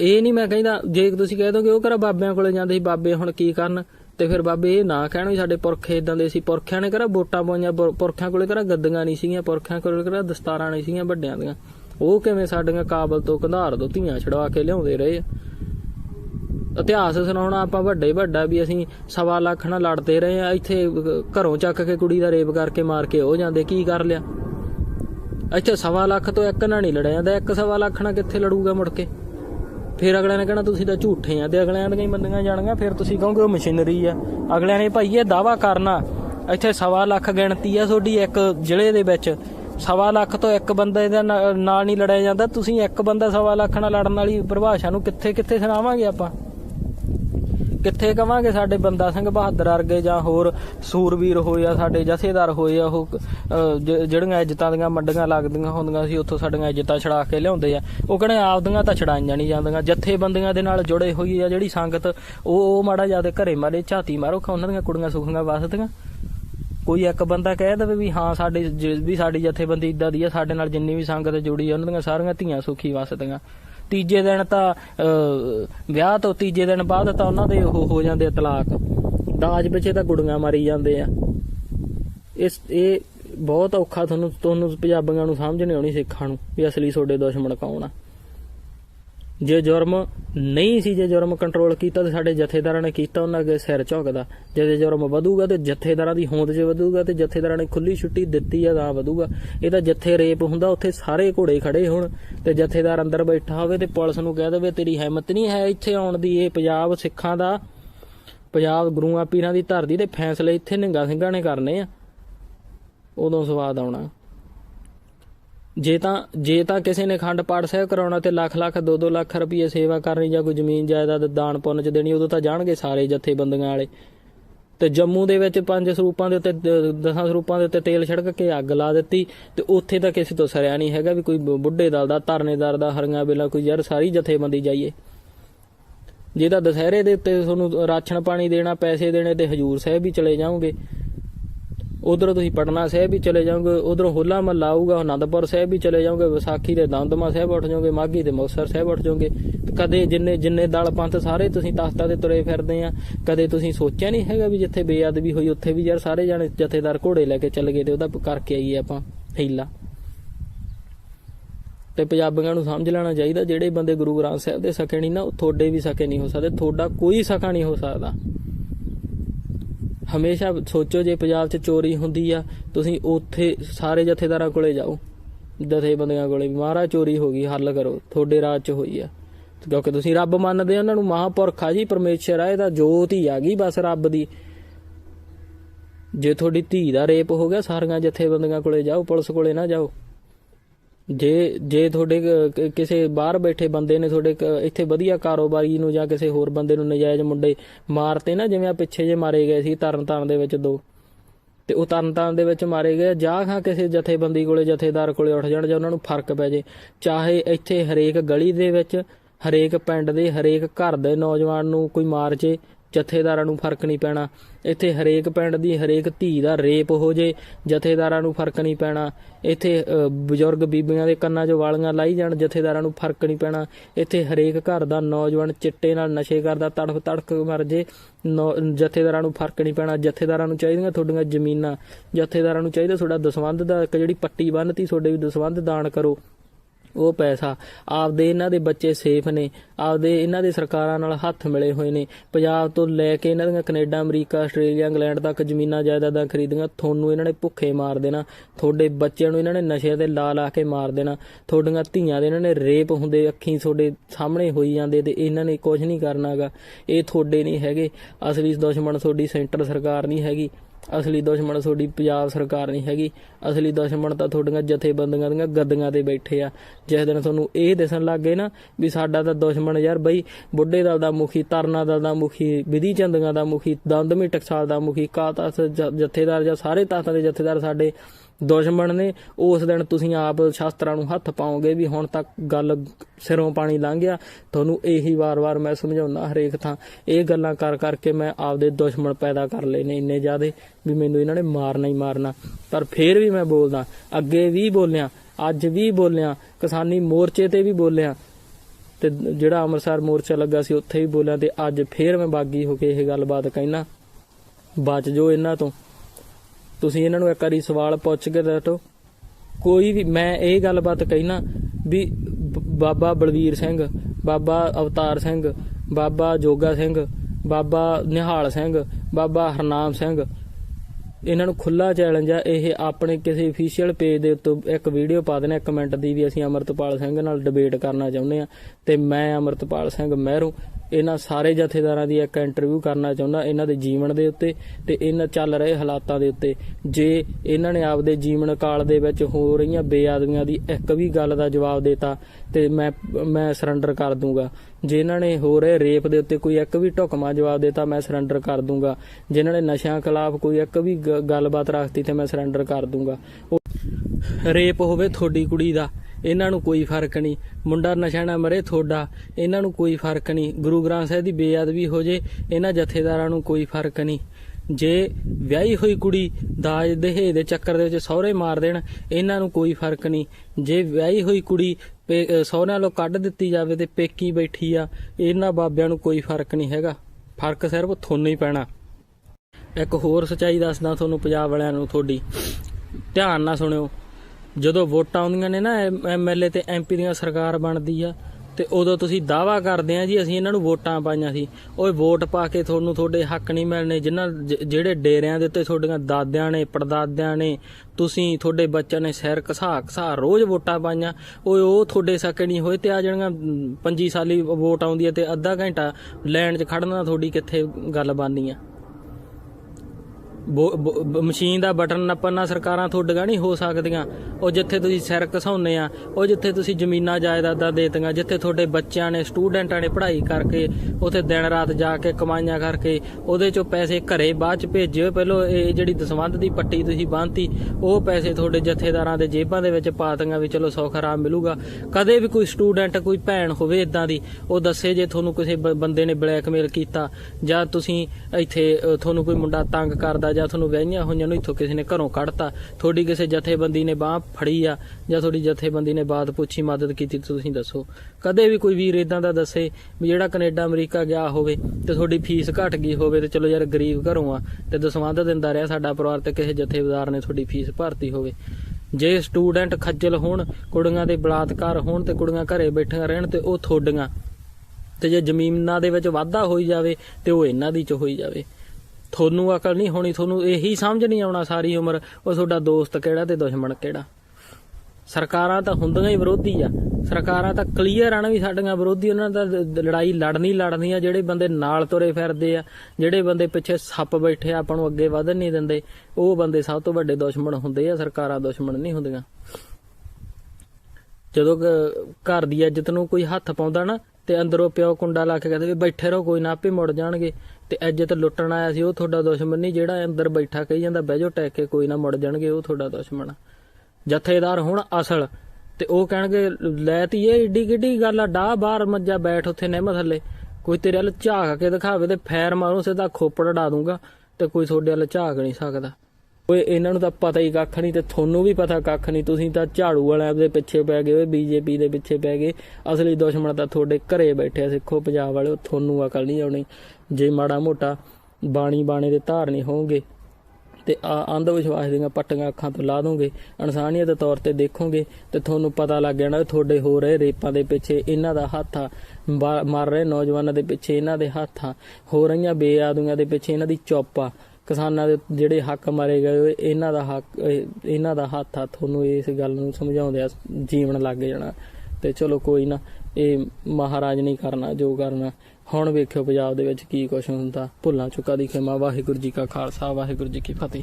ਇਹ ਨਹੀਂ ਮੈਂ ਕਹਿੰਦਾ, ਜੇ ਤੁਸੀਂ ਕਹਿ ਦੋਗੇ ਉਹ ਕਰਾ ਬਾਬਿਆਂ ਕੋਲੇ ਜਾਂਦੇ ਸੀ, ਬਾਬੇ ਹੁਣ ਕੀ ਕਰਨ? ਤੇ ਫਿਰ ਬਾਬੇ ਇਹ ਨਾ ਕਹਿਣ ਵੀ ਸਾਡੇ ਪੁਰਖੇ ਇਦਾਂ ਦੇ ਸੀ। ਪੁਰਖਿਆਂ ਨੇ ਕਰਾ ਵੋਟਾਂ ਪਾਈਆਂ ਪੁਰਖਿਆਂ ਕੋਲੇ ਕਰਾ ਗੱਦੀਆਂ ਨਹੀਂ ਸੀਗੀਆਂ, ਪੁਰਖਿਆਂ ਕੋਲੇ ਕਰਾ ਦਸਤਾਰਾਂ ਨਹੀਂ ਸੀਗੀਆਂ ਵੱਡਿਆਂ ਦੀਆਂ। ਉਹ ਕਿਵੇਂ ਸਾਡੀਆਂ ਕਾਬਲ ਤੋਂ ਕੰਧਾਰ ਤੋਂ ਧੀਆਂ ਛਡਵਾ ਕੇ ਲਿਆਉਂਦੇ ਰਹੇ ਇਤਿਹਾਸ ਸੁਣਾਉਣਾ ਆਪਾਂ ਵੱਡੇ ਵੱਡਾ ਵੀ ਅਸੀਂ ਸਵਾ ਲੱਖ ਨਾਲ ਲੜਦੇ ਰਹੇ ਆ। ਇੱਥੇ ਘਰੋਂ ਚੱਕ ਕੇ ਕੁੜੀ ਦਾ ਰੇਪ ਕਰਕੇ ਮਾਰ ਕੇ ਹੋ ਜਾਂਦੇ, ਕੀ ਕਰ ਲਿਆ? ਇੱਥੇ ਸਵਾ ਲੱਖ ਤੋਂ ਇੱਕ ਨਾਲ ਨਹੀਂ ਲੜਿਆ ਜਾਂਦਾ ਇੱਕ ਸਵਾ ਲੱਖ ਨਾਲ ਕਿੱਥੇ ਲੜੂਗਾ ਮੁੜ ਕੇ? ਫਿਰ ਅਗਲਿਆਂ ਨੇ ਕਹਿਣਾ, ਤੁਸੀਂ ਤਾਂ ਝੂਠੇ ਆ ਤੇ ਅਗਲਿਆਂ ਦੀਆਂ ਹੀ ਮੰਦੀਆਂ ਜਾਣਗੀਆਂ, ਫਿਰ ਤੁਸੀਂ ਕਹੋਗੇ ਉਹ ਮਸ਼ੀਨਰੀ ਆ। ਅਗਲਿਆਂ ਨੇ ਭਾਈ ਇਹ ਦਾਵਾ ਕਰਨਾ, ਇੱਥੇ ਸਵਾ ਲੱਖ ਗਿਣਤੀ ਆ ਤੁਹਾਡੀ ਇੱਕ ਜ਼ਿਲ੍ਹੇ ਦੇ ਵਿੱਚ। ਸਵਾ ਲੱਖ ਤੋਂ ਇੱਕ ਬੰਦੇ ਦਾ ਨਾ- ਨਾਲ ਨਹੀਂ ਲੜਿਆ ਜਾਂਦਾ। ਤੁਸੀਂ ਇੱਕ ਬੰਦਾ ਸਵਾ ਲੱਖ ਨਾਲ ਲੜਨ ਵਾਲੀ ਪਰਿਭਾਸ਼ਾ ਨੂੰ ਕਿੱਥੇ ਕਿੱਥੇ ਸੁਣਾਵਾਂਗੇ ਆਪਾਂ? ਕਿੱਥੇ ਕਵਾਂਗੇ ਸਾਡੇ ਬੰਦਾ ਸਿੰਘ ਬਹਾਦਰ ਵਰਗੇ ਜਾਂ ਹੋਰ ਸੂਰਵੀਰ ਹੋਏ ਆ, ਸਾਡੇ ਜਥੇਦਾਰ ਹੋਏ ਆ, ਉਹ ਜਿਹੜੀਆਂ ਇੱਜ਼ਤਾਂ ਦੀਆਂ ਮੰਡੀਆਂ ਲੱਗਦੀਆਂ ਹੁੰਦੀਆਂ ਸੀ, ਉੱਥੋਂ ਸਾਡੀਆਂ ਇੱਜ਼ਤਾਂ ਛੜਾ ਕੇ ਲਿਆਉਂਦੇ ਆ। ਉਹ ਕਹਿੰਦੇ ਆਪਦੀਆਂ ਤਾਂ ਛੜਾਈਆਂ ਨਹੀਂ ਜਾਂਦੀਆਂ। ਜਥੇਬੰਦੀਆਂ ਦੇ ਨਾਲ ਜੁੜੇ ਹੋਈ ਆ ਜਿਹੜੀ ਸੰਗਤ, ਉਹ ਉਹ ਮਾੜਾ ਜ਼ਿਆਦਾ ਘਰੇ ਮਾਰੇ, ਝਾਤੀ ਮਾਰੋ ਖਾ ਉਹਨਾਂ ਦੀਆਂ ਕੁੜੀਆਂ ਸੁਖੀਆਂ ਵਸਦੀਆਂ ਕੋਈ ਇੱਕ ਬੰਦਾ ਕਹਿ ਦੇਵੇ ਵੀ ਹਾਂ ਸਾਡੇ ਵੀ ਸਾਡੀ ਜਥੇਬੰਦੀ ਇਦਾਂ ਦੀ ਆ ਸਾਡੇ ਨਾਲ ਜਿੰਨੀ ਵੀ ਸੰਗਤ ਜੁੜੀ ਆ ਉਹਨਾਂ ਦੀਆਂ ਸਾਰੀਆਂ ਧੀਆਂ ਸੁਖੀ ਵਸਦੀਆਂ। ਤੀਜੇ ਦਿਨ ਤਾਂ ਅਹ, ਵਿਆਹ ਤੋਂ ਤੀਜੇ ਦਿਨ ਬਾਅਦ ਤਾਂ ਉਹਨਾਂ ਦੇ ਉਹ ਹੋ ਜਾਂਦੇ ਆ ਤਲਾਕ। ਦਾਜ ਪਿੱਛੇ ਤਾਂ ਗੁੜੀਆਂ ਮਾਰੀ ਜਾਂਦੇ ਆ। ਇਸ ਇਹ ਬਹੁਤ ਔਖਾ ਤੁਹਾਨੂੰ ਤੁਹਾਨੂੰ ਪੰਜਾਬੀਆਂ ਨੂੰ ਸਮਝ ਨਹੀਂ ਆਉਣੀ ਸਿੱਖਾਂ ਨੂੰ ਵੀ ਅਸਲੀ ਤੁਹਾਡੇ ਦੁਸ਼ਮਣ ਕੌਣ ਆ। ਜੇ ਜੁਰਮ ਨਹੀਂ ਸੀ, ਜੇ ਜੁਰਮ ਕੰਟਰੋਲ ਕੀਤਾ ਤੇ ਸਾਡੇ ਜਥੇਦਾਰਾਂ ਨੇ ਕੀਤਾ, ਉਹਨਾਂ ਅੱਗੇ ਸਿਰ ਝੁਕਦਾ। ਜੇ ਜੇ ਜੁਰਮ ਵਧੂਗਾ ਤੇ ਜਥੇਦਾਰਾਂ ਦੀ ਹੋਂਦ 'ਚ ਵਧੂਗਾ ਤੇ ਜਥੇਦਾਰਾਂ ਨੇ ਖੁੱਲੀ ਛੁੱਟੀ ਦਿੱਤੀ ਆ ਤਾਂ ਵਧੂਗਾ। ਇਹ ਤਾਂ ਜਿੱਥੇ ਰੇਪ ਹੁੰਦਾ, ਉੱਥੇ ਸਾਰੇ ਘੋੜੇ ਖੜੇ ਹੋਣ ਤੇ ਜਥੇਦਾਰ ਅੰਦਰ ਬੈਠਾ ਹੋਵੇ ਤੇ ਪੁਲਿਸ ਨੂੰ ਕਹਿ ਦੇਵੇ, ਤੇਰੀ ਹਿੰਮਤ ਨਹੀਂ ਹੈ ਇੱਥੇ ਆਉਣ ਦੀ, ਇਹ ਪੰਜਾਬ ਸਿੱਖਾਂ ਦਾ, ਪੰਜਾਬ ਗੁਰੂਆਂ ਪੀਰਾਂ ਦੀ ਧਰਤੀ ਤੇ ਫੈਸਲੇ ਇੱਥੇ ਨਿੰਗਾ ਸਿੰਘਾਂ ਨੇ ਕਰਨੇ ਆ। ਉਦੋਂ ਸਵਾਦ ਆਉਣਾ। ਜੇ ਤਾਂ ਜੇ ਤਾਂ ਕਿਸੇ ਨੇ ਖੰਡ ਪਾਠ ਸਾਹਿਬ ਕਰਾਉਣਾ ਤੇ ਲੱਖ ਲੱਖ 2-2 ਲੱਖ ਰੁਪਏ ਸੇਵਾ ਕਰਨੀ ਜਾਂ ਕੋਈ ਜ਼ਮੀਨ ਜਾਇਦਾਦ ਦਾਨ ਪੁੰਨ ਚ ਦੇਣੀ, ਉਦੋਂ ਤਾਂ ਜਾਣਗੇ ਸਾਰੇ ਜਥੇਬੰਦੀਆਂ ਵਾਲੇ। ਤੇ ਜੰਮੂ ਦੇ ਵਿੱਚ ਪੰਜ ਸਰੂਪਾਂ ਦੇ ਉੱਤੇ ਦਸਾਂ ਸਰੂਪਾਂ ਦੇ ਉੱਤੇ ਤੇਲ ਛਿੜਕ ਕੇ ਅੱਗ ਲਾ ਦਿੱਤੀ ਤੇ ਉੱਥੇ ਤਾਂ ਕਿਸੇ ਤੋਂ ਸਰਿਆ ਨਹੀਂ ਹੈਗਾ ਵੀ ਕੋਈ ਬੁੱਢੇ ਦਲ ਦਾ ਧਰਨੇਦਾਰ ਦਾ, ਹਰੀਆਂ ਵੇਲਾ ਕੋਈ ਯਾਰ ਸਾਰੀ ਜਥੇਬੰਦੀ ਜਾਈਏ। ਜੇ ਤਾਂ ਦੁਸਹਿਰੇ ਦੇ ਉੱਤੇ ਤੁਹਾਨੂੰ ਰਾਸ਼ਨ ਪਾਣੀ ਦੇਣਾ, ਪੈਸੇ ਦੇਣੇ ਤੇ ਹਜੂਰ ਸਾਹਿਬ ਵੀ ਚਲੇ ਜਾਓਗੇ। ਉਧਰ ਤੁਸੀਂ ਪਟਨਾ ਸਾਹਿਬ ਵੀ ਚਲੇ ਜਾਓਗੇ, ਉਧਰ ਹੋਲਾ ਮਹੱਲਾ ਆਊਗਾ ਆਨੰਦਪੁਰ ਸਾਹਿਬ ਵੀ ਚਲੇ ਜਾਓਗੇ, ਵਿਸਾਖੀ ਦੇ ਦਮਦਮਾ ਸਾਹਿਬ ਉੱਠ ਜਾਓਗੇ, ਮਾਘੀ ਤੇ ਮੁਕਤਸਰ ਸਾਹਿਬ ਉੱਠ ਜਾਓਗੇ। ਕਦੇ ਜਿੰਨੇ ਜਿੰਨੇ ਦਲ ਪੰਥ ਸਾਰੇ ਤੁਸੀਂ ਤਖਤਾਂ ਤੇ ਤੁਰੇ ਫਿਰਦੇ ਆ, ਕਦੇ ਤੁਸੀਂ ਸੋਚਿਆ ਨਹੀਂ ਹੈਗਾ ਵੀ ਜਿੱਥੇ ਬੇਅਦਬੀ ਹੋਈ, ਉੱਥੇ ਵੀ ਯਾਰ ਸਾਰੇ ਜਾਣੇ ਜਥੇਦਾਰ ਘੋੜੇ ਲੈ ਕੇ ਚੱਲ ਗਏ ਤੇ ਉਹਦਾ ਕਰਕੇ ਆਈਏ ਆਪਾਂ, ਹੀਲਾ। ਤੇ ਪੰਜਾਬੀਆਂ ਨੂੰ ਸਮਝ ਲੈਣਾ ਚਾਹੀਦਾ, ਜਿਹੜੇ ਬੰਦੇ ਗੁਰੂ ਗ੍ਰੰਥ ਸਾਹਿਬ ਦੇ ਸਕੇ ਨਹੀਂ ਨਾ, ਉਹ ਤੁਹਾਡੇ ਵੀ ਸਕੇ ਨਹੀਂ ਹੋ ਸਕਦੇ, ਤੁਹਾਡਾ ਕੋਈ ਸਕਾ ਨਹੀਂ ਹੋ ਸਕਦਾ। ਹਮੇਸ਼ਾ ਸੋਚੋ ਜੇ ਪੰਜਾਬ 'ਚ ਚੋਰੀ ਹੁੰਦੀ ਆ, ਤੁਸੀਂ ਉੱਥੇ ਸਾਰੇ ਜਥੇਦਾਰਾਂ ਕੋਲੇ ਜਾਓ। ਜਥੇਬੰਦੀਆਂ ਕੋਲੇ ਵੀ, ਮਹਾਰਾਜ, ਚੋਰੀ ਹੋ ਗਈ, ਹੱਲ ਕਰੋ। ਤੁਹਾਡੇ ਰਾਜ 'ਚ ਹੋਈ ਆ। ਕਿਉਂਕਿ ਤੁਸੀਂ ਰੱਬ ਮੰਨਦੇ ਆ ਉਹਨਾਂ ਨੂੰ, ਮਹਾਪੁਰਖ ਆ ਜੀ, ਪਰਮੇਸ਼ਰ ਆ, ਇਹਦਾ ਜੋਤ ਹੀ ਆ ਗਈ ਬਸ ਰੱਬ ਦੀ। ਜੇ ਤੁਹਾਡੀ ਧੀ ਦਾ ਰੇਪ ਹੋ ਗਿਆ, ਸਾਰੀਆਂ ਜਥੇਬੰਦੀਆਂ ਕੋਲੇ ਜਾਓ, ਪੁਲਿਸ ਕੋਲੇ ਨਾ ਜਾਓ। ਜੇ ਜੇ ਤੁਹਾਡੇ ਕਿਸੇ ਬਾਹਰ ਬੈਠੇ ਬੰਦੇ ਨੇ ਤੁਹਾਡੇ ਇੱਥੇ ਵਧੀਆ ਕਾਰੋਬਾਰੀ ਨੂੰ ਜਾਂ ਕਿਸੇ ਹੋਰ ਬੰਦੇ ਨੂੰ ਨਜਾਇਜ਼ ਮੁੰਡੇ ਮਾਰਤੇ ਨਾ, ਜਿਵੇਂ ਆ ਪਿੱਛੇ ਜੇ ਮਾਰੇ ਗਏ ਸੀ ਤਰਨਤਾਰਨ ਦੇ ਵਿੱਚ ਦੋ, ਤੇ ਉਹ ਤਰਨਤਾਰਨ ਦੇ ਵਿੱਚ ਮਾਰੇ ਗਏ, ਜਾਂ ਖਾਂ ਕਿਸੇ ਜਥੇਬੰਦੀ ਕੋਲੇ ਜਥੇਦਾਰ ਕੋਲੇ ਉੱਠ ਜਾਣ ਜਾਂ ਉਹਨਾਂ ਨੂੰ ਫ਼ਰਕ ਪੈ ਜੇ, ਚਾਹੇ ਇੱਥੇ ਹਰੇਕ ਗਲੀ ਦੇ ਵਿੱਚ, ਹਰੇਕ ਪਿੰਡ ਦੇ, ਹਰੇਕ ਘਰ ਦੇ ਨੌਜਵਾਨ ਨੂੰ ਕੋਈ ਮਾਰ ਜੇ ਜਥੇਦਾਰਾਂ ਨੂੰ ਫ਼ਰਕ ਨਹੀਂ ਪੈਣਾ। ਇੱਥੇ ਹਰੇਕ ਪਿੰਡ ਦੀ ਹਰੇਕ ਧੀ ਦਾ ਰੇਪ ਹੋ ਜੇ, ਜਥੇਦਾਰਾਂ ਨੂੰ ਫ਼ਰਕ ਨਹੀਂ ਪੈਣਾ। ਇੱਥੇ ਬਜ਼ੁਰਗ ਬੀਬੀਆਂ ਦੇ ਕੰਨਾਂ 'ਚ ਵਾਲੀਆਂ ਲਾਈ ਜਾਣ, ਜਥੇਦਾਰਾਂ ਨੂੰ ਫ਼ਰਕ ਨਹੀਂ ਪੈਣਾ। ਇੱਥੇ ਹਰੇਕ ਘਰ ਦਾ ਨੌਜਵਾਨ ਚਿੱਟੇ ਨਾਲ ਨਸ਼ੇ ਕਰਦਾ, ਤੜਫ ਤੜਕ ਮਰ ਜੇ ਜਥੇਦਾਰਾਂ ਨੂੰ ਫ਼ਰਕ ਨਹੀਂ ਪੈਣਾ। ਜਥੇਦਾਰਾਂ ਨੂੰ ਚਾਹੀਦੀਆਂ ਤੁਹਾਡੀਆਂ ਜ਼ਮੀਨਾਂ। ਜਥੇਦਾਰਾਂ ਨੂੰ ਚਾਹੀਦਾ ਤੁਹਾਡਾ ਦਸਵੰਧ ਦਾ, ਇੱਕ ਜਿਹੜੀ ਪੱਟੀ ਬੰਨਤੀ, ਤੁਹਾਡੇ ਵੀ ਦਸਵੰਧ ਦਾਨ ਕਰੋ। ਉਹ ਪੈਸਾ। ਆਪਦੇ ਇਹਨਾਂ ਦੇ ਬੱਚੇ ਸੇਫ ਨੇ। ਆਪਦੇ ਇਹਨਾਂ ਦੇ ਸਰਕਾਰਾਂ ਨਾਲ ਹੱਥ ਮਿਲੇ ਹੋਏ ਨੇ। ਪੰਜਾਬ ਤੋਂ ਲੈ ਕੇ ਇਹਨਾਂ ਦੀਆਂ ਕੈਨੇਡਾ, ਅਮਰੀਕਾ, ਆਸਟ੍ਰੇਲੀਆ, ਇੰਗਲੈਂਡ ਤੱਕ ਜ਼ਮੀਨਾਂ ਜਾਇਦਾਦਾਂ ਖਰੀਦੀਆਂ, ਤੁਹਾਨੂੰ ਇਹਨਾਂ ਨੇ ਭੁੱਖੇ ਮਾਰ ਦੇਣਾ। ਤੁਹਾਡੇ ਬੱਚਿਆਂ ਨੂੰ ਇਹਨਾਂ ਨੇ ਨਸ਼ੇ ਤੇ ਲਾ ਲਾ ਕੇ ਮਾਰ ਦੇਣਾ। ਤੁਹਾਡੀਆਂ ਧੀਆਂ ਦੇ ਇਹਨਾਂ ਨੇ ਰੇਪ ਹੁੰਦੇ, ਅੱਖੀਂ ਤੁਹਾਡੇ ਸਾਹਮਣੇ ਹੋਈ ਜਾਂਦੇ ਤੇ ਇਹਨਾਂ ਨੇ ਕੁਝ ਨਹੀਂ ਕਰਨਾਗਾ। ਇਹ ਤੁਹਾਡੇ ਨਹੀਂ ਹੈਗੇ। ਅਸਲੀ ਦੁਸ਼ਮਣ, ਤੁਹਾਡੀ ਸੈਂਟਰ ਸਰਕਾਰ ਨਹੀਂ ਹੈਗੀ। ਅਸਲੀ ਦੁਸ਼ਮਣ ਤੁਹਾਡੀ ਪੰਜਾਬ ਸਰਕਾਰ ਨਹੀਂ ਹੈਗੀ। ਅਸਲੀ ਦੁਸ਼ਮਣ ਤਾਂ ਤੁਹਾਡੀਆਂ ਜਥੇਬੰਦੀਆਂ ਦੀਆਂ ਗੱਦੀਆਂ ਤੇ ਬੈਠੇ ਆ। ਜਿਸ ਦਿਨ ਤੁਹਾਨੂੰ ਇਹ ਦਿਸਣ ਲੱਗ ਗਏ ਨਾ ਵੀ ਸਾਡਾ ਤਾਂ ਦੁਸ਼ਮਣ ਯਾਰ ਬਈ, ਬੁੱਢੇ ਦਲ ਦਾ ਮੁਖੀ, ਤਰਨਾ ਦਲ ਦਾ ਮੁਖੀ, ਵਿਧੀ ਚੰਦੀਆਂ ਦਾ ਮੁਖੀ ਦੰਦਮੀ ਟਕਸਾਲ ਦਾ ਮੁਖੀ ਕਾਤਾ ਜਥੇਦਾਰ ਜਾਂ ਸਾਰੇ ਤਾਤਾਂ ਦੇ ਜਥੇਦਾਰ ਸਾਡੇ ਦੁਸ਼ਮਣ ਨੇ, ਉਸ ਦਿਨ ਤੁਸੀਂ ਆਪ ਸ਼ਾਸਤਰਾਂ ਨੂੰ ਹੱਥ ਪਾਓਗੇ ਵੀ ਹੁਣ ਤੱਕ ਗੱਲ ਸਿਰੋਂ ਪਾਣੀ ਲੰਘ ਗਿਆ ਤੁਹਾਨੂੰ ਇਹੀ ਵਾਰ-ਵਾਰ ਮੈਂ ਸਮਝਾਉਣਾ ਹਰੇਕ ਥਾਂ, ਇਹ ਗੱਲਾਂ ਕਰ ਕਰਕੇ ਮੈਂ ਆਪਦੇ ਦੁਸ਼ਮਣ ਪੈਦਾ ਕਰ ਲਏ ਨੇ ਇੰਨੇ ਜ਼ਿਆਦੇ ਵੀ ਮੈਨੂੰ ਇਹਨਾਂ ਨੇ ਮਾਰਨਾ ਹੀ ਮਾਰਨਾ। ਪਰ ਫੇਰ ਵੀ ਮੈਂ ਬੋਲਦਾ, ਅੱਗੇ ਵੀ ਬੋਲਿਆ, ਅੱਜ ਵੀ ਬੋਲਿਆ, ਕਿਸਾਨੀ ਮੋਰਚੇ ਤੇ ਵੀ ਬੋਲਿਆ। ਤੇ ਜਿਹੜਾ ਅੰਮ੍ਰਿਤਸਰ ਮੋਰਚਾ ਲੱਗਾ ਸੀ, ਉੱਥੇ ਵੀ ਬੋਲਿਆ ਤੇ ਅੱਜ ਫੇਰ ਮੈਂ ਬਾਗੀ ਹੋ ਕੇ ਇਹ ਗੱਲਬਾਤ ਕਹਿਣਾ। ਬਚ ਜੋ ਇਹਨਾਂ ਤੋਂ। ਤੁਸੀਂ ਇਹਨਾਂ ਨੂੰ ਇੱਕ ਵਾਰੀ ਸਵਾਲ ਪੁੱਛ ਕੇ ਦੱਸੋ। ਕੋਈ ਵੀ ਮੈਂ ਇਹ ਗੱਲਬਾਤ ਕਹਿਣਾ ਵੀ ਬ- ਬਾਬਾ ਬਲਵੀਰ ਸਿੰਘ, ਬਾਬਾ ਅਵਤਾਰ ਸਿੰਘ, ਬਾਬਾ ਜੋਗਾ ਸਿੰਘ, ਬਾਬਾ ਨਿਹਾਲ ਸਿੰਘ, ਬਾਬਾ ਹਰਨਾਮ ਸਿੰਘ। ਇਹਨਾਂ ਨੂੰ ਖੁੱਲਾ ਚੈਲੰਜ ਆ। ਇਹ ਆਪਣੇ ਕਿਸੇ ਅਫੀਸ਼ੀਅਲ ਪੇਜ ਦੇ ਉੱਤੇ ਇੱਕ ਵੀਡੀਓ ਪਾ ਦੇਣਾ, ਇੱਕ ਮਿੰਟ ਦੀ ਵੀ ਅਸੀਂ ਅਮਰਤਪਾਲ ਸਿੰਘ ਨਾਲ ਡਿਬੇਟ ਕਰਨਾ ਚਾਹੁੰਦੇ ਆ। ਤੇ ਮੈਂ ਅਮਰਤਪਾਲ ਸਿੰਘ ਮਹਿਰੂ ਇਹਨਾਂ ਸਾਰੇ ਜਥੇਦਾਰਾਂ ਦੀ ਇੱਕ ਇੰਟਰਵਿਊ ਕਰਨਾ ਚਾਹੁੰਦਾ, ਇਹਨਾਂ ਦੇ ਜੀਵਨ ਦੇ ਉੱਤੇ ਤੇ ਇਹਨਾਂ ਚੱਲ ਰਹੇ ਹਾਲਾਤਾਂ ਦੇ ਉੱਤੇ। ਜੇ ਇਹਨਾਂ ਨੇ ਆਪਦੇ ਜੀਵਨ ਕਾਲ ਦੇ ਵਿੱਚ ਹੋ ਰਹੀਆਂ ਬੇਆਦਮੀਆਂ ਦੀ ਇੱਕ ਵੀ ਗੱਲ ਦਾ ਜਵਾਬ ਦੇਤਾ, ਤੇ ਮੈਂ ਮੈਂ ਸਰੈਂਡਰ ਕਰ ਦੂੰਗਾ। ਜੇ ਇਹਨਾਂ ਨੇ ਹੋ ਰਹੇ ਰੇਪ ਦੇ ਉੱਤੇ ਕੋਈ ਇੱਕ ਵੀ ਢੁਕਮਾ ਜਵਾਬ ਦੇਤਾ, ਮੈਂ ਸਰੈਂਡਰ ਕਰ ਦੂੰਗਾ। ਜਿਨ੍ਹਾਂ ਨੇ ਨਸ਼ਿਆਂ ਖਿਲਾਫ ਕੋਈ ਇੱਕ ਵੀ ਗ- ਗੱਲਬਾਤ ਰੱਖਤੀ, ਤੇ ਮੈਂ ਸਰੈਂਡਰ ਕਰ ਦੂੰਗਾ। ਰੇਪ ਹੋਵੇ ਤੁਹਾਡੀ ਕੁੜੀ ਦਾ ਇਹਨਾਂ ਨੂੰ ਕੋਈ ਫ਼ਰਕ ਨਹੀਂ। ਮੁੰਡਾ ਨਸ਼ਾ ਨਾ ਮਰੇ ਤੁਹਾਡਾ ਇਹਨਾਂ ਨੂੰ ਕੋਈ ਫ਼ਰਕ ਨਹੀਂ। ਗੁਰੂ ਗ੍ਰੰਥ ਸਾਹਿਬ ਦੀ ਬੇਅਦਬੀ ਹੋ ਜੇ, ਇਹਨਾਂ ਜਥੇਦਾਰਾਂ ਨੂੰ ਕੋਈ ਫ਼ਰਕ ਨਹੀਂ। ਜੇ ਵਿਆਹੀ ਹੋਈ ਕੁੜੀ ਦਾਜ ਦਹੇਜ ਦੇ ਚੱਕਰ ਦੇ ਵਿੱਚ ਸਹੁਰੇ ਮਾਰ ਦੇਣ, ਇਹਨਾਂ ਨੂੰ ਕੋਈ ਫ਼ਰਕ ਨਹੀਂ। ਜੇ ਵਿਆਹੀ ਹੋਈ ਕੁੜੀ ਪੇ- ਸਹੁਰਿਆਂ ਲੋਕ ਕੱਢ ਦਿੱਤੀ ਜਾਵੇ ਤੇ ਪੇਕੀ ਬੈਠੀ ਆ, ਇਹਨਾਂ ਬਾਬਿਆਂ ਨੂੰ ਕੋਈ ਫ਼ਰਕ ਨਹੀਂ ਹੈਗਾ। ਫ਼ਰਕ ਸਿਰਫ ਤੁਹਾਨੂੰ ਹੀ ਪੈਣਾ। ਇੱਕ ਹੋਰ ਸਚਾਈ ਦੱਸਦਾ ਤੁਹਾਨੂੰ ਪੰਜਾਬ ਵਾਲਿਆਂ ਨੂੰ ਤੁਹਾਡੀ। ਧਿਆਨ ਨਾਲ ਸੁਣਿਓ। ਜਦੋਂ ਵੋਟਾਂ ਆਉਂਦੀਆਂ ਨੇ ਨਾ ਐਮਐਲਏ ਤੇ ਐਮਪੀ ਦੀਆਂ ਸਰਕਾਰ ਬਣਦੀ ਆ ਤੇ ਉਦੋਂ ਤੁਸੀਂ ਦਾਵਾ ਕਰਦੇ ਆ ਜੀ ਅਸੀਂ ਇਹਨਾਂ ਨੂੰ ਵੋਟਾਂ ਪਾਈਆਂ ਸੀ। ਓਏ ਵੋਟ ਪਾ ਕੇ ਤੁਹਾਨੂੰ ਤੁਹਾਡੇ ਹੱਕ ਨਹੀਂ ਮਿਲਣੇ ਜਿਨ੍ਹਾਂ ਜ- ਜਿਹੜੇ ਡੇਰਿਆਂ ਦੇ ਉੱਤੇ ਤੁਹਾਡੀਆਂ ਦਾਦਿਆਂ ਨੇ ਪੜਦਾਦਿਆਂ ਨੇ ਤੁਸੀਂ ਤੁਹਾਡੇ ਬੱਚਿਆਂ ਨੇ ਸਿਰ ਘਸਾ ਘਸਾ ਰੋਜ਼ ਵੋਟਾਂ ਪਾਈਆਂ। ਓਏ ਉਹ ਤੁਹਾਡੇ ਸਕੇ ਨਹੀਂ ਹੋਏ ਤੇ ਆ ਜਿਹੜੀਆਂ ਮ, ਪੰਜੀ ਸਾਲੀ ਵੋਟ ਆਉਂਦੀ ਹੈ ਤੇ ਅੱਧਾ ਘੰਟਾ ਲਾਈਨ 'ਚ ਖੜਨਾ ਤੁਹਾਡੀ ਕਿੱਥੇ ਗੱਲ ਬਣਨੀ ਆ? ਮਸ਼ੀਨ ਦਾ ਬਟਨ ਨੱਪਣ ਨਾਲ ਸਰਕਾਰਾਂ ਤੁਹਾਡੀਆਂ ਨਹੀਂ ਹੋ ਸਕਦੀਆਂ। ਉਹ ਜਿੱਥੇ ਤੁਸੀਂ ਸਿਰ ਘਸਾਉਂਦੇ ਆ, ਉਹ ਜਿੱਥੇ ਤੁਸੀਂ ਜ਼ਮੀਨਾਂ ਜਾਇਦਾਦਾਂ ਦੇਤੀਆਂ, ਜਿੱਥੇ ਤੁਹਾਡੇ ਬੱਚਿਆਂ ਨੇ, ਸਟੂਡੈਂਟਾਂ ਨੇ ਪੜ੍ਹਾਈ ਕਰਕੇ, ਉੱਥੇ ਦਿਨ ਰਾਤ ਜਾ ਕੇ ਕਮਾਈਆਂ ਕਰਕੇ, ਉਹਦੇ ਚੋਂ ਪੈਸੇ ਘਰੇ ਬਾਅਦ ਚ ਭੇਜਿਓ। ਪਹਿਲੋ ਇਹ ਜਿਹੜੀ ਦਸਵੰਧ ਦੀ ਪੱਟੀ ਤੁਸੀਂ ਬੰਨਤੀ, ਉਹ ਪੈਸੇ ਤੁਹਾਡੇ ਜਥੇਦਾਰਾਂ ਦੇ ਜੇਬਾਂ ਦੇ ਵਿੱਚ ਪਾ ਵੀ ਚਲੋ ਸੌਖ ਆਰਾਮ ਮਿਲੂਗਾ। ਕਦੇ ਵੀ ਕੋਈ ਸਟੂਡੈਂਟ, ਕੋਈ ਭੈਣ ਹੋਵੇ ਇਦਾਂ ਦੀ, ਉਹ ਦੱਸੇ ਜੇ ਤੁਹਾਨੂੰ ਕਿਸੇ ਬੰਦੇ ਨੇ ਬਲੈਕਮੇਲ ਕੀਤਾ ਜਾਂ ਤੁਸੀਂ ਇੱਥੇ ਤੁਹਾਨੂੰ ਕੋਈ ਮੁੰਡਾ ਤੰਗ ਕਰਦਾ ਜਾਂ ਤੁਹਾਨੂੰ ਵਹਿਈਆਂ ਹੋਈਆਂ ਨੂੰ ਇੱਥੋਂ ਕਿਸੇ ਨੇ ਘਰੋਂ ਕੱਢਤਾ, ਤੁਹਾਡੀ ਕਿਸੇ ਜਥੇਬੰਦੀ ਨੇ ਬਾਹ ਫੜੀ ਆ, ਜਾਂ ਤੁਹਾਡੀ ਜਥੇਬੰਦੀ ਨੇ ਬਾਤ ਪੁੱਛੀ, ਮਦਦ ਕੀਤੀ ਤੁਸੀਂ ਦੱਸੋ। ਕਦੇ ਵੀ ਕੋਈ ਵੀਰ ਇਦਾਂ ਦਾ ਦੱਸੇ ਵੀ ਜਿਹੜਾ ਕੈਨੇਡਾ, ਅਮਰੀਕਾ ਗਿਆ ਹੋਵੇ ਤੇ ਤੁਹਾਡੀ ਫੀਸ ਘਟ ਗਈ ਹੋਵੇ ਤੇ ਚਲੋ ਯਾਰ ਗਰੀਬ ਘਰੋਂ ਆ ਤੇ ਦਸਵੰਧ ਦਿੰਦਾ ਰਿਹਾ ਸਾਡਾ ਪਰਿਵਾਰ ਤੇ ਕਿਸੇ ਜਥੇਦਾਰ ਨੇ ਤੁਹਾਡੀ ਫੀਸ ਭਰਤੀ ਹੋਵੇ। ਜੇ ਸਟੂਡੈਂਟ ਖੱਜਲ ਹੋਣ, ਕੁੜੀਆਂ ਦੇ ਬਲਾਤਕਾਰ ਹੋਣ ਤੇ ਕੁੜੀਆਂ ਘਰੇ ਬੈਠੀਆਂ ਰਹਿਣ ਤੇ ਉਹ ਥੋਡੀਆਂ ਤੇ ਜੇ ਜ਼ਮੀਨਾਂ ਦੇ ਵਿੱਚ ਵਾਧਾ ਹੋਈ ਜਾਵੇ ਤੇ ਉਹ ਇਹਨਾਂ ਦੀ ਚ ਹੋਈ ਜਾਵੇ। ਤੁਹਾਨੂੰ ਅਕਲ ਨਹੀਂ ਹੋਣੀ, ਤੁਹਾਨੂੰ ਇਹੀ ਸਮਝ ਨਹੀਂ ਆਉਣਾ ਸਾਰੀ ਉਮਰ, ਉਹ ਤੁਹਾਡਾ ਦੋਸਤ ਕਿਹੜਾ ਤੇ ਦੁਸ਼ਮਣ ਕਿਹੜਾ? ਸਰਕਾਰਾਂ ਤਾਂ ਹੁੰਦੀਆਂ ਹੀ ਵਿਰੋਧੀ ਆ। ਸਰਕਾਰਾਂ ਤਾਂ ਕਲੀਅਰ ਆ ਵੀ ਸਾਡੀਆਂ ਵਿਰੋਧੀ, ਉਹਨਾਂ ਦਾ ਲੜਾਈ ਲੜਨੀ ਲੜਨੀ ਆ, ਜਿਹੜੇ ਬੰਦੇ ਨਾਲ ਤੁਰੇ ਫਿਰਦੇ ਆ, ਜਿਹੜੇ ਬੰਦੇ ਪਿੱਛੇ ਸੱਪ ਬੈਠੇ ਆ, ਆਪਾਂ ਨੂੰ ਅੱਗੇ ਵਧਣ ਨਹੀਂ ਦਿੰਦੇ, ਉਹ ਬੰਦੇ ਸਭ ਤੋਂ ਵੱਡੇ ਦੁਸ਼ਮਣ ਹੁੰਦੇ ਆ, ਸਰਕਾਰਾਂ ਦੁਸ਼ਮਣ ਨਹੀਂ ਹੁੰਦੀਆਂ। ਜਦੋਂ ਘਰ ਦੀ ਇੱਜ਼ਤ ਨੂੰ ਕੋਈ ਹੱਥ ਪਾਉਂਦਾ ਨਾ, ਤੇ ਅੰਦਰੋਂ ਪਿਓ ਕੁੰਡਾ ਲਾ ਕੇ ਕਹਿੰਦੇ ਵੀ ਬੈਠੇ ਰਹੋ, ਕੋਈ ਨਾ, ਆਪੇ ਮੁੜ ਜਾਣਗੇ। ਤੇ ਇੱਜ਼ਤ ਲੁੱਟਣ ਆਇਆ ਸੀ, ਉਹ ਤੁਹਾਡਾ ਦੁਸ਼ਮਣ ਨਹੀਂ, ਜਿਹੜਾ ਅੰਦਰ ਬੈਠਾ ਕਹੀ ਜਾਂਦਾ, ਬਹਿ ਜਾਓ ਟੈਕ ਕੇ ਕੋਈ ਨਾ ਮੁੜ ਜਾਣਗੇ, ਉਹ ਤੁਹਾਡਾ ਦੁਸ਼ਮਣ ਜਥੇਦਾਰ ਹੁਣ ਅਸਲ, ਤੇ ਉਹ ਕਹਿਣਗੇ, ਲੈ ਤੀ ਇਹ ਏਡੀ ਕਿੱਡੀ ਗੱਲ ਆ, ਡਾਹ ਬਾਹਰ ਮੱਜਾ ਬੈਠ ਉੱਥੇ ਨਿੰਮ ਥੱਲੇ। ਕੋਈ ਤੇਰੇ ਵੱਲ ਝਾਕ ਕੇ ਦਿਖਾਵੇ ਤੇ ਫੈਰ ਮਾਰੂ, ਸਿੱਧਾ ਖੋਪੜ ਡਾ ਦੂੰਗਾ, ਤੇ ਕੋਈ ਤੁਹਾਡੇ ਵੱਲ ਝਾਕ ਨਹੀਂ ਸਕਦਾ। ਓਏ, ਇਹਨਾਂ ਨੂੰ ਤਾਂ ਪਤਾ ਹੀ ਕੱਖ ਨਹੀਂ ਤੇ ਤੁਹਾਨੂੰ ਵੀ ਪਤਾ ਕੱਖ ਨਹੀਂ। ਤੁਸੀਂ ਤਾਂ ਝਾੜੂ ਵਾਲਿਆਂ ਦੇ ਪਿੱਛੇ ਪੈ ਗਏ ਓਏ, ਬੀਜੇਪੀ ਦੇ ਪਿੱਛੇ ਪੈ ਗਏ। ਅਸਲੀ ਦੁਸ਼ਮਣ ਤਾਂ ਤੁਹਾਡੇ ਘਰੇ ਬੈਠੇ ਸਿੱਖੋ, ਪੰਜਾਬ ਵਾਲਿਓ, ਤੁਹਾਨੂੰ ਅਕਲ ਨਹੀਂ ਆਉਣੀ। ਜੇ ਮਾੜਾ ਮੋਟਾ ਬਾਣੀ ਬਾਣੇ ਦੇ ਧਾਰ ਨਹੀਂ ਹੋਵੋਗੇ ਤੇ ਆ ਅੰਧ ਵਿਸ਼ਵਾਸ ਦੀਆਂ ਪੱਟੀਆਂ ਅੱਖਾਂ ਤੋਂ ਲਾ ਦੋਗੇ, ਇਨਸਾਨੀਅਤ ਦੇ ਤੌਰ ਤੇ ਦੇਖੋਗੇ ਤੇ ਤੁਹਾਨੂੰ ਪਤਾ ਲੱਗ ਜਾਣਾ ਤੁਹਾਡੇ ਹੋ ਰਹੇ ਰੇਪਾਂ ਦੇ ਪਿੱਛੇ ਇਹਨਾਂ ਦਾ ਹੱਥ ਆ। ਮਰ ਰਹੇ ਨੌਜਵਾਨਾਂ ਦੇ ਪਿੱਛੇ ਇਹਨਾਂ ਦੇ ਹੱਥ ਆ। ਹੋ ਰਹੀਆਂ ਬੇਆਦੂਆਂ ਦੇ ਪਿੱਛੇ ਇਹਨਾਂ ਦੀ ਚੁੱਪ ਕਿਸਾਨਾਂ ਦੇ ਜਿਹੜੇ ਹੱਕ ਮਾਰੇ ਗਏ ਹੋਏ, ਇਹਨਾਂ ਦਾ ਹੱਕ, ਇਹ- ਇਹਨਾਂ ਦਾ ਹੱਥ ਆ ਤੁਹਾਨੂੰ ਇਸ ਗੱਲ ਨੂੰ ਸਮਝਾਉਂਦੇ ਆ ਜੀਵਨ ਲੱਗ ਜਾਣਾ। ਤੇ ਚਲੋ ਕੋਈ ਨਾ, ਇਹ ਮਹਾਰਾਜ ਨਹੀਂ ਕਰਨਾ, ਜੋ ਕਰਨਾ। ਹੁਣ ਵੇਖਿਓ ਪੰਜਾਬ ਦੇ ਵਿੱਚ ਕੀ ਕੁਛ ਹੁੰਦਾ। ਭੁੱਲਾਂ ਚੁੱਕਾ ਦੀ ਖਿਮਾ। ਵਾਹਿਗੁਰੂ ਜੀ ਕਾ ਖਾਲਸਾ, ਵਾਹਿਗੁਰੂ ਜੀ ਕੀ ਫਤਿਹ।